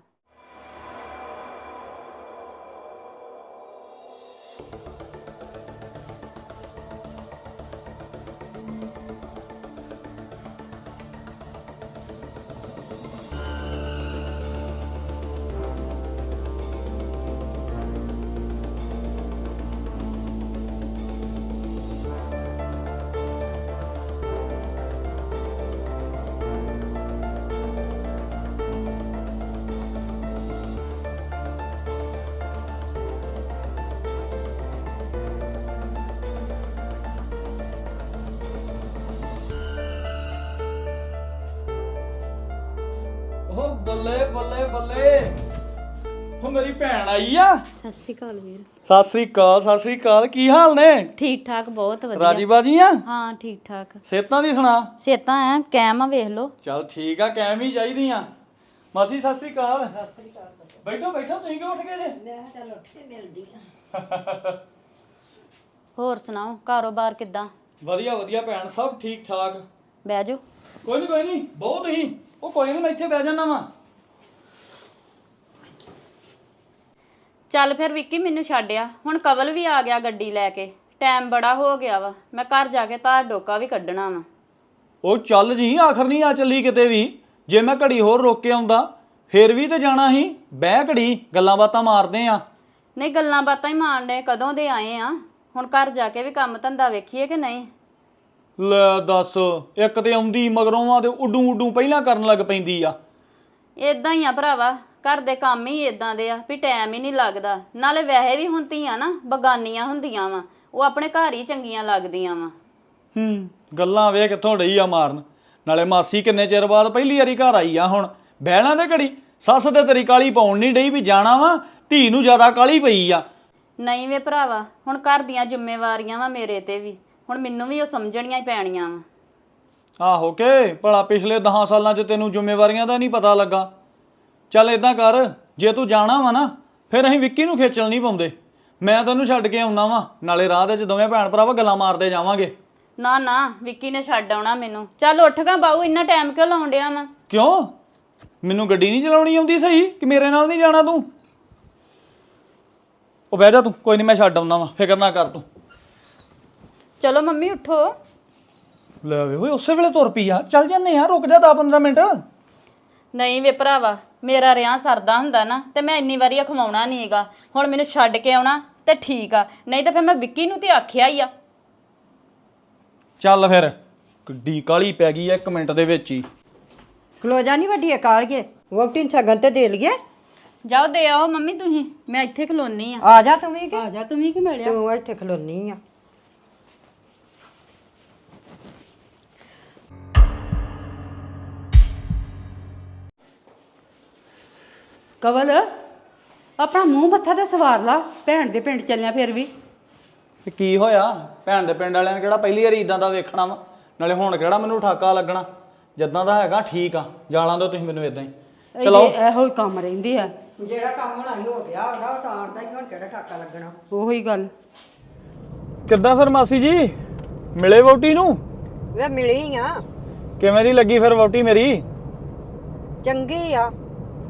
ਬੱਲੇ ਬੱਲੇ। ਉਹ ਮੇਰੀ ਭੈਣ ਆਈ ਆ। ਸਤਿ ਸ਼੍ਰੀ ਅਕਾਲ ਵੀਰ। ਸਤਿ ਸ੍ਰੀ ਅਕਾਲ ਸਤਿ ਸ੍ਰੀ ਅਕਾਲ। ਕੀ ਹਾਲ ਨੇ? ਠੀਕ ਠਾਕ ਬਹੁਤ ਵਧੀਆ। ਰਾਜੀ ਬਾਜੀ ਆ? ਹਾਂ ਠੀਕ ਠਾਕ ਸੇਤਾਂ ਦੀ ਸੁਣਾ। ਸੇਤਾਂ ਐ ਕੈਮ ਆ ਵੇਖ ਲਓ। ਚੱਲ ਠੀਕ ਆ ਕੈਮ ਹੀ ਚਾਹੀਦੀਆਂ। ਮਾਸੀ ਸਤਿ ਸ੍ਰੀ ਅਕਾਲ। ਸਤਿ ਸ੍ਰੀ ਅਕਾਲ ਬੈਠੋ ਬੈਠੋ ਤੁਸੀਂ ਕਿਉਂ ਉੱਠ ਗਏ ਜੇ? ਮੈਂ ਚੱਲ ਉੱਠ ਕੇ ਮਿਲਦੀ ਆ। ਹੋਰ ਸੁਣਾਓ ਕਾਰੋਬਾਰ ਕਿੱਦਾਂ? ਵਧੀਆ ਵਧੀਆ ਭੈਣ ਸਭ ਠੀਕ ਠਾਕ ਬਹਿ ਜਾਓ। ਕੋਈ ਨਹੀਂ ਕੋਈ ਨਹੀਂ ਬਹੁਤ ਹੀ ਉਹ ਕੋਈ ਨਹੀਂ ਮੈਂ ਇੱਥੇ ਬਹਿ ਜਾਣਾ ਵਾਂ। ਚੱਲ ਫਿਰ ਵਿੱਕੀ ਮੈਨੂੰ ਛੱਡਿਆ ਹੁਣ ਕਵਲ ਵੀ ਆ ਗਿਆ ਗੱਡੀ ਲੈ ਕੇ। ਟਾਈਮ ਬੜਾ ਹੋ ਗਿਆ ਵਾ। ਮੈਂ ਘਰ ਜਾ ਕੇ ਤਾਰ ਡੋਕਾ ਵੀ ਕੱਢਣਾ ਵਾ। ਉਹ ਚੱਲ ਜੀ ਆਖਰ ਨਹੀਂ ਆ ਚੱਲੀ ਕਿਤੇ ਵੀ। ਜੇ ਮੈਂ ਘੜੀ ਹੋਰ ਰੋਕ ਕੇ ਆਉਂਦਾ ਫੇਰ ਵੀ ਤੇ ਜਾਣਾ ਸੀ। ਬਹਿ ਘੜੀ ਗੱਲਾਂ ਬਾਤਾਂ ਮਾਰਦੇ ਆ। ਨਹੀਂ ਗੱਲਾਂ ਬਾਤਾਂ ਹੀ ਮਾਰਨੇ ਕਦੋਂ ਦੇ ਆਏ ਆ? ਹੁਣ ਘਰ ਜਾ ਕੇ ਵੀ ਕੰਮ ਧੰਦਾ ਵੇਖੀਏ ਕਿ ਨਹੀਂ? ਲੈ ਦੱਸ ਇੱਕ ਤੇ ਆਉਂਦੀ ਮਗਰੋਂ ਆ ਤੇ ਉਡੂ ਉਡੂ ਪਹਿਲਾਂ ਕਰਨ ਲੱਗ ਪੈਂਦੀ ਆ। ਇਦਾਂ ਹੀ ਆ ਭਰਾਵਾ। ਘਰ ਦੇ ਕੰਮ ਹੀ ਇਦਾਂ ਦੇ ਆ ਵੀ ਟਾਈਮ ਹੀ ਨਹੀਂ ਲੱਗਦਾ। ਨਾਲੇ ਵੈਸੇ ਵੀ ਹੁਣ ਧੀਆਂ ਨਾ ਬਗਾਨੀਆਂ ਹੁੰਦੀਆਂ ਵਾ। ਉਹ ਆਪਣੇ ਘਰ ਹੀ ਚੰਗੀਆਂ ਲੱਗਦੀਆਂ ਵਾ। ਹੂੰ ਗੱਲਾਂ ਵੇ ਕਿੱਥੋਂ ਡਈ ਆ ਮਾਰਨ। ਨਾਲੇ ਮਾਸੀ ਕਿੰਨੇ ਚਿਰ ਬਾਅਦ ਪਹਿਲੀ ਵਾਰੀ ਘਰ ਆਈ ਆ ਹੁਣ। ਬਹਿਣਾ ਤੇ ਘੜੀ ਸੱਸ ਤੇ ਤੇਰੀ ਕਾਲੀ ਪਾਉਣ ਨਹੀਂ ਡਈ ਵੀ ਜਾਣਾ ਵਾ ਧੀ ਨੂੰ ਜ਼ਿਆਦਾ ਕਾਲੀ ਪਈ ਆ। ਨਹੀਂ ਵੇ ਭਰਾਵਾ ਹੁਣ ਘਰ ਦੀਆਂ ਜ਼ਿੰਮੇਵਾਰੀਆਂ ਵਾ ਮੇਰੇ ਤੇ ਵੀ। ਹੁਣ ਮੈਨੂੰ ਵੀ ਉਹ ਸਮਝਣੀਆਂ ਹੀ ਪੈਣੀਆਂ ਵਾ। ਆਹੋ ਕੇ ਭਲਾ ਪਿਛਲੇ 10 ਸਾਲਾਂ 'ਚ ਤੈਨੂੰ ਜ਼ਿੰਮੇਵਾਰੀਆਂ ਦਾ ਨਹੀਂ ਪਤਾ ਲੱਗਾ। ਚੱਲ ਇਦਾਂ ਕਰ ਜੇ ਤੂੰ ਜਾਣਾ ਵਾ ਨਾ ਫਿਰ ਅਸੀਂ ਵਿੱਕੀ ਨੂੰ ਖੇਚਲ ਨਹੀਂ ਪਾਉਂਦੇ। ਮੈਂ ਤੈਨੂੰ ਛੱਡ ਕੇ ਆਉਣਾ ਵਾ ਨਾਲੇ ਰਾਹ ਦੇ 'ਚ ਦੋਵੇਂ ਭੈਣ ਭਰਾਵਾ ਗੱਲਾਂ ਮਾਰਦੇ ਜਾਵਾਂਗੇ। ਨਾ ਨਾ ਵਿੱਕੀ ਨੇ ਛੱਡ ਆਉਣਾ ਮੈਨੂੰ। ਚੱਲ ਉੱਠ ਗਾ ਬਾਊ ਇੰਨਾ ਟਾਈਮ ਕਿਉਂ ਲਾਉਣ ਡਿਆ ਵਾ? ਕਿਉਂ? ਮੈਨੂੰ ਗੱਡੀ ਨਹੀਂ ਚਲਾਉਣੀ ਆਉਂਦੀ ਸਹੀ ਕਿ ਮੇਰੇ ਨਾਲ ਨਹੀਂ ਜਾਣਾ ਤੂੰ? ਉਹ ਬਹਿ ਜਾ ਤੂੰ ਕੋਈ ਨਹੀਂ ਮੈਂ ਛੱਡ ਆਉਣਾ ਵਾ ਫਿਕਰ ਨਾ ਕਰ ਤੂੰ। ਚਲੋ ਮੰਮੀ ਉੱਠੋ। ਲੈ ਵੇ ਓਏ ਉਸੇ ਵੇਲੇ ਤੁਰ ਪਈ ਆ। ਚੱਲ ਜੰਨੇ ਆ ਰੁਕ ਜਾ 10 15 ਮਿੰਟ। ਨਹੀਂ ਵੇ ਭਰਾਵਾ ਮੇਰਾ ਰਿਆਂ ਸਰਦਾ ਹੁੰਦਾ ਨਾ ਤੇ ਮੈਂ ਇੰਨੀ ਵਾਰੀ ਖਵਾਉਣਾ ਨਹੀਂ ਹੈਗਾ। ਹੁਣ ਮੈਨੂੰ ਛੱਡ ਕੇ ਆਉਣਾ ਤੇ ਠੀਕ ਆ। ਨਹੀਂ ਤਾਂ ਫਿਰ ਮੈਂ ਵਿੱਕੀ ਨੂੰ ਤੇ ਆਖਿਆ ਹੀ ਆ। ਚੱਲ ਫਿਰ ਕਿੱਡੀ ਕਾਲੀ ਪੈ ਗਈ ਐ ਇੱਕ ਮਿੰਟ ਦੇ ਵਿੱਚ ਹੀ। ਖਲੋ ਜਾ ਨਹੀਂ ਵੱਡੀ ਕਾਲ ਕੇ ਵੋਟੀ ਨੂੰ ਸਗਨ ਤੇ ਦੇ ਲਈਏ। ਜਾਓ ਦੇ ਆਓ ਮੰਮੀ ਤੁਸੀਂ ਮੈਂ ਇੱਥੇ ਖਲੋਨੀ ਆ। ਆ ਜਾ ਤੂੰ ਵੀ ਕਿ? ਆ ਜਾ ਤੂੰ ਵੀ ਕਿ ਮਿਲਿਆ ਤੂੰ ਇੱਥੇ ਖਲੋਨੀ ਆ। ਕਵਲ ਆਪਣਾ ਮੂੰਹ ਮੱਥਾ ਤੇ ਸਵਾਰ ਲਾ ਭੈਣ ਦੇ ਪਿੰਡ ਚੱਲਿਆ ਫਿਰ ਵੀ। ਤੇ ਕੀ ਹੋਇਆ? ਭੈਣ ਦੇ ਪਿੰਡ ਵਾਲਿਆਂ ਨੇ ਕਿਹੜਾ ਪਹਿਲੀ ਵਾਰੀ ਇਦਾਂ ਦਾ ਵੇਖਣਾ ਵਾ? ਨਾਲੇ ਹੁਣ ਕਿਹੜਾ ਮੈਨੂੰ ਠਾਕਾ ਲੱਗਣਾ? ਜਿੱਦਾਂ ਦਾ ਹੈਗਾ ਠੀਕ ਆ। ਜਾਲਾਂ ਦੋ ਤੁਸੀਂ ਮੈਨੂੰ ਇਦਾਂ ਹੀ। ਚਲੋ। ਇਹੋ ਹੀ ਕੰਮ ਰਹਿੰਦੇ ਆ। ਜਿਹੜਾ ਕੰਮ ਹੋਣਾ ਹੀ ਹੋ ਗਿਆ ਉਹਦਾ ਉਹ ਤਾਂ ਦਾ ਹੀ ਹੁਣ ਕਿਹੜਾ ਠਾਕਾ ਲੱਗਣਾ। ਉਹੋ ਹੀ ਗੱਲ। ਕਿੱਦਾਂ ਫਿਰ ਮਾਸੀ ਜੀ? ਮਿਲੇ ਵੋਟੀ ਨੂੰ? ਵੇ ਮਿਲੀ ਆ। ਕਿਵੇਂ ਦੀ ਲੱਗੀ ਫਿਰ ਵੋਟੀ ਮੇਰੀ? ਚੰਗੀ ਆ।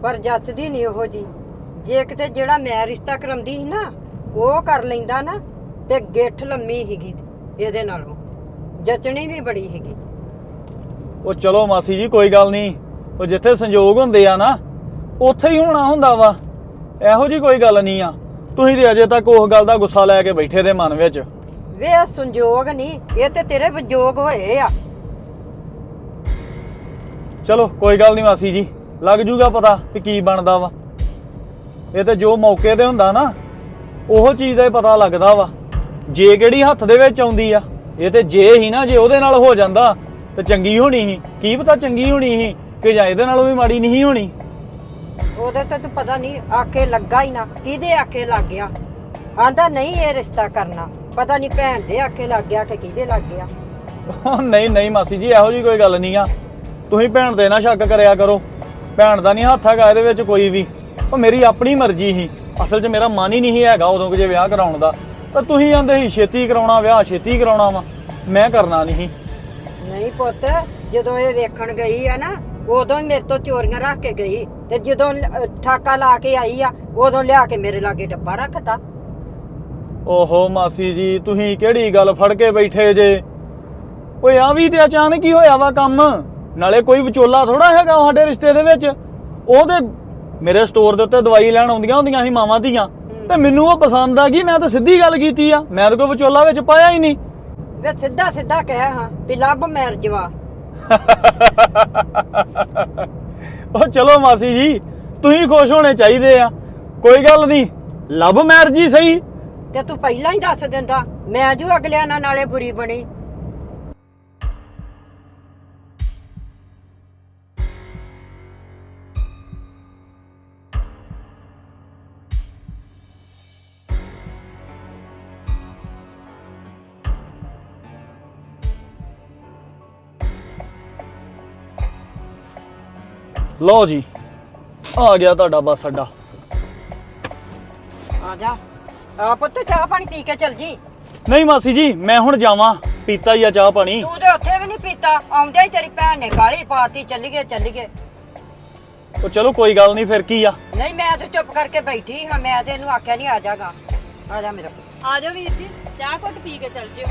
ਪਰ ਜੱਚਦੀ ਨਹੀਂ ਉਹੋ ਜੀ। ਜੇ ਕਿਤੇ ਜਿਹੜਾ ਮੈਂ ਰਿਸ਼ਤਾ ਕਰਾਉਂਦੀ ਸੀ ਨਾ ਉਹ ਕਰ ਲੈਂਦਾ ਨਾ ਤੇ ਗਿੱਠ ਲੰਮੀ ਸੀਗੀ ਇਹਦੇ ਨਾਲੋਂ। ਜਚਣੀ ਵੀ ਬੜੀ ਸੀਗੀ। ਉਹ ਚਲੋ ਮਾਸੀ ਜੀ ਕੋਈ ਗੱਲ ਨਹੀਂ ਉਹ ਜਿੱਥੇ ਸੰਜੋਗ ਹੁੰਦੇ ਆ ਨਾ ਉੱਥੇ ਹੀ ਹੋਣਾ ਹੁੰਦਾ ਵਾ। ਇਹੋ ਜੀ ਕੋਈ ਗੱਲ ਨਹੀਂ ਆ। ਤੁਸੀਂ ਤੇ ਅਜੇ ਤੱਕ ਉਸ ਗੱਲ ਦਾ ਗੁੱਸਾ ਲੈ ਕੇ ਬੈਠੇ ਦੇ ਮਨ ਵਿੱਚ। ਵੇ ਇਹ ਸੰਜੋਗ ਨਹੀਂ ਇਹ ਤੇ ਤੇਰੇ ਵਿਜੋਗ ਹੋਏ ਆ। ਚਲੋ ਕੋਈ ਗੱਲ ਨਹੀਂ ਮਾਸੀ ਜੀ। ਲੱਗ ਜੂਗਾ ਪਤਾ ਕਿ ਕੀ ਬਣਦਾ ਵਾ। ਇਹ ਤੇ ਜੋ ਮੌਕੇ ਤੇ ਹੁੰਦਾ ਨਾ ਉਹ ਚੀਜ਼ ਦਾ ਹੀ ਪਤਾ ਲੱਗਦਾ ਵਾ। ਜੇ ਕਿਹੜੀ ਹੱਥ ਦੇ ਵਿੱਚ ਆਉਂਦੀ ਆ ਇਹ ਤੇ ਜੇ ਹੀ ਨਾ ਜੇ ਉਹਦੇ ਨਾਲ ਹੋ ਜਾਂਦਾ ਤੇ ਚੰਗੀ ਹੋਣੀ ਸੀ। ਕੀ ਪਤਾ ਚੰਗੀ ਹੋਣੀ ਸੀ ਕਿ ਜਾਂ ਇਹਦੇ ਨਾਲੋਂ ਵੀ ਮਾੜੀ ਨਹੀਂ ਹੋਣੀ। ਉਹਦੇ ਤੇ ਤੂੰ ਪਤਾ ਨਹੀਂ ਆਕੇ ਲੱਗਾ ਹੀ ਨਾ। ਕਿਹਦੇ ਆਕੇ ਲੱਗ ਗਿਆ? ਆਂਦਾ ਨਹੀਂ ਇਹ ਰਿਸ਼ਤਾ ਕਰਨਾ। ਪਤਾ ਨਹੀਂ ਭੈਣ ਦੇ ਆਕੇ ਲੱਗ ਗਿਆ ਕਿ ਕਿਹਦੇ ਲੱਗ ਗਿਆ। ਨਹੀਂ ਨਹੀਂ ਮਾਸੀ ਜੀ ਇਹੋ ਜੀ ਕੋਈ ਗੱਲ ਨਹੀਂ ਆ। ਤੁਸੀਂ ਭੈਣ ਤੇ ਨਾ ਸ਼ੱਕ ਕਰਿਆ ਕਰੋ। ਭੈਣ ਦਾ ਨਹੀਂ ਹੱਥ ਹੈਗਾ ਇਹਦੇ ਵਿੱਚ ਕੋਈ ਵੀ। ਉਹ ਮੇਰੀ ਆਪਣੀ ਮਰਜ਼ੀ ਸੀ। ਅਸਲ 'ਚ ਮੇਰਾ ਮਨ ਹੀ ਨਹੀਂ ਹੈਗਾ ਉਦੋਂ ਕਿ ਜੇ ਵਿਆਹ ਕਰਾਉਣ ਦਾ। ਤਾਂ ਤੁਸੀਂ ਆਂਦੇ ਸੀ ਛੇਤੀ ਕਰਾਉਣਾ ਵਿਆਹ ਛੇਤੀ ਕਰਾਉਣਾ ਵਾ। ਮੈਂ ਕਰਨਾ ਨਹੀਂ ਨਹੀਂ ਪੁੱਤ ਜਦੋਂ ਇਹ ਵੇਖਣ ਗਈ ਆ ਨਾ ਉਦੋਂ ਹੀ ਮੇਰੇ ਤੋਂ ਚੋਰੀਆਂ ਰੱਖ ਕੇ ਗਈ। ਤੇ ਜਦੋਂ ਅਹ, ਠਾਕਾ ਲਾ ਕੇ ਆਈ ਆ ਉਦੋਂ ਲਿਆ ਕੇ ਮੇਰੇ ਲਾਗੇ ਡੱਬਾ ਰੱਖਤਾ। ਓਹੋ ਮਾਸੀ ਜੀ ਤੁਸੀਂ ਕਿਹੜੀ ਗੱਲ ਫੜ ਕੇ ਬੈਠੇ ਜੇ? ਓਏ ਆ ਵੀ ਤੇ ਅਚਾਨਕ ਹੀ ਹੋਇਆ ਵਾ ਕੰਮ। ਨਾਲੇ ਕੋਈ ਵਿਚੋਲਾ ਥੋੜਾ ਹੈਗਾ ਸਾਡੇ ਰਿਸ਼ਤੇ ਦੇ ਵਿੱਚ। ਉਹ ਤੇ ਮੇਰੇ ਸਟੋਰ ਦੇ ਉੱਤੇ ਦਵਾਈ ਲੈਣ ਆਉਂਦੀਆਂ ਹੁੰਦੀਆਂ ਸੀ ਮਾਵਾਂ ਧੀਆਂ। ਤੇ ਮੈਨੂੰ ਉਹ ਪਸੰਦ ਆ ਗਈ ਮੈਂ ਤਾਂ ਸਿੱਧੀ ਗੱਲ ਕੀਤੀ ਆ। ਮੈਂ ਤਾਂ ਕੋਈ ਵਿਚੋਲਾ ਵਿੱਚ ਪਾਇਆ ਹੀ ਨਹੀਂ। ਵੇ ਸਿੱਧਾ ਸਿੱਧਾ ਕਹਿ ਹਾਂ ਵੀ ਲੱਭ ਮੈਰਜ ਵਾ। ਉਹ ਚਲੋ ਮਾਸੀ ਜੀ ਤੁਸੀਂ ਖੁਸ਼ ਹੋਣੇ ਚਾਹੀਦੇ ਆ। ਕੋਈ ਗੱਲ ਨਹੀਂ ਲੱਭ ਮੈਰਜੀ ਸਹੀ। ਤੇ ਤੂੰ ਪਹਿਲਾਂ ਹੀ ਦੱਸ ਦਿੰਦਾ ਮੈਂ ਜੋ ਅਗਲਿਆਂ ਨਾਲ ਨਾਲੇ ਬੁਰੀ ਬਣੀ। ਲਓ ਜੀ ਆ ਗਿਆ ਤੁਹਾਡਾ ਬੱਸ ਅੱਡਾ। ਆ ਜਾ। ਆ ਪੁੱਤ ਚਾਹ ਪਾਣੀ ਪੀ ਕੇ ਚੱਲ ਜੀ। ਨਹੀਂ ਮਾਸੀ ਜੀ ਮੈਂ ਹੁਣ ਜਾਵਾਂ। ਪੀਤਾ ਹੀ ਆ ਚਾਹ ਪਾਣੀ। ਤੂੰ ਤੇ ਉੱਥੇ ਵੀ ਨਹੀਂ ਪੀਤਾ। ਆਉਂਦਿਆਂ ਹੀ ਤੇਰੀ ਭੈਣ ਨੇ ਗਾਲੀ ਪਾਤੀ ਚੱਲੀ ਗਏ ਚੱਲੀ ਗਏ ਉਹ ਚਲੋ ਕੋਈ ਗੱਲ ਨਹੀਂ ਫਿਰ ਕੀ ਆ? ਨਹੀਂ ਮੈਂ ਤੇ ਚੁੱਪ ਕਰਕੇ ਬੈਠੀ ਹਾਂ। ਮੈਂ ਤੇ ਇਹਨੂੰ ਆਖਿਆ ਨਹੀਂ ਆ ਜਾਗਾ। ਆ ਜਾ ਮੇਰਾ ਪੁੱਤ। ਆ ਜਾਓ ਵੀਰ ਜੀ। ਚਾਹ ਘੁੱਟ ਪੀ ਕੇ ਚੱਲ ਜਿਓ।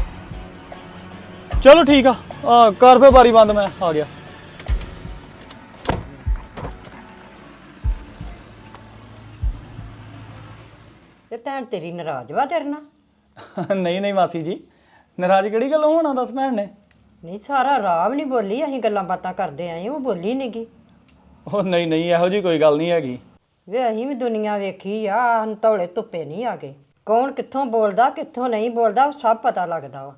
ਚਲੋ ਠੀਕ ਆ। ਆ ਕਰ ਫੇ ਬਾਰੀ ਬੰਦ ਮੈਂ। ਆ ਗਿਆ। ਭੈਣ ਤੇਰੀ ਨਾਰਾਜ਼ ਵਾ ਤੇਰੇ ਨਾਲ? ਨਹੀਂ ਨਹੀਂ ਮਾਸੀ ਜੀ। ਨਾਰਾਜ਼ ਕਿਹੜੀ ਗੱਲ ਹੋਣਾ ਦੱਸ ਭੈਣ ਨੇ? ਨਹੀਂ ਸਾਰਾ ਰਾਹ ਵੀ ਨਹੀਂ ਬੋਲੀ ਅਸੀਂ ਗੱਲਾਂ ਬਾਤਾਂ ਕਰਦੇ ਆਏ ਉਹ ਬੋਲੀ ਨੀ ਗੀ। ਉਹ ਨਹੀਂ ਨਹੀਂ ਇਹੋ ਜੀ ਕੋਈ ਗੱਲ ਨਹੀਂ ਹੈਗੀ। ਵੇ ਅਸੀਂ ਵੀ ਦੁਨੀਆ ਵੇਖੀ ਆ ਹੰਤੌਲੇ ਧੁੱਪੇ ਨਹੀਂ ਆ ਗਏ। ਕੌਣ ਕਿੱਥੋਂ ਬੋਲਦਾ ਕਿੱਥੋਂ ਨਹੀਂ ਬੋਲਦਾ ਉਹ ਸਭ ਪਤਾ ਲੱਗਦਾ ਵਾ।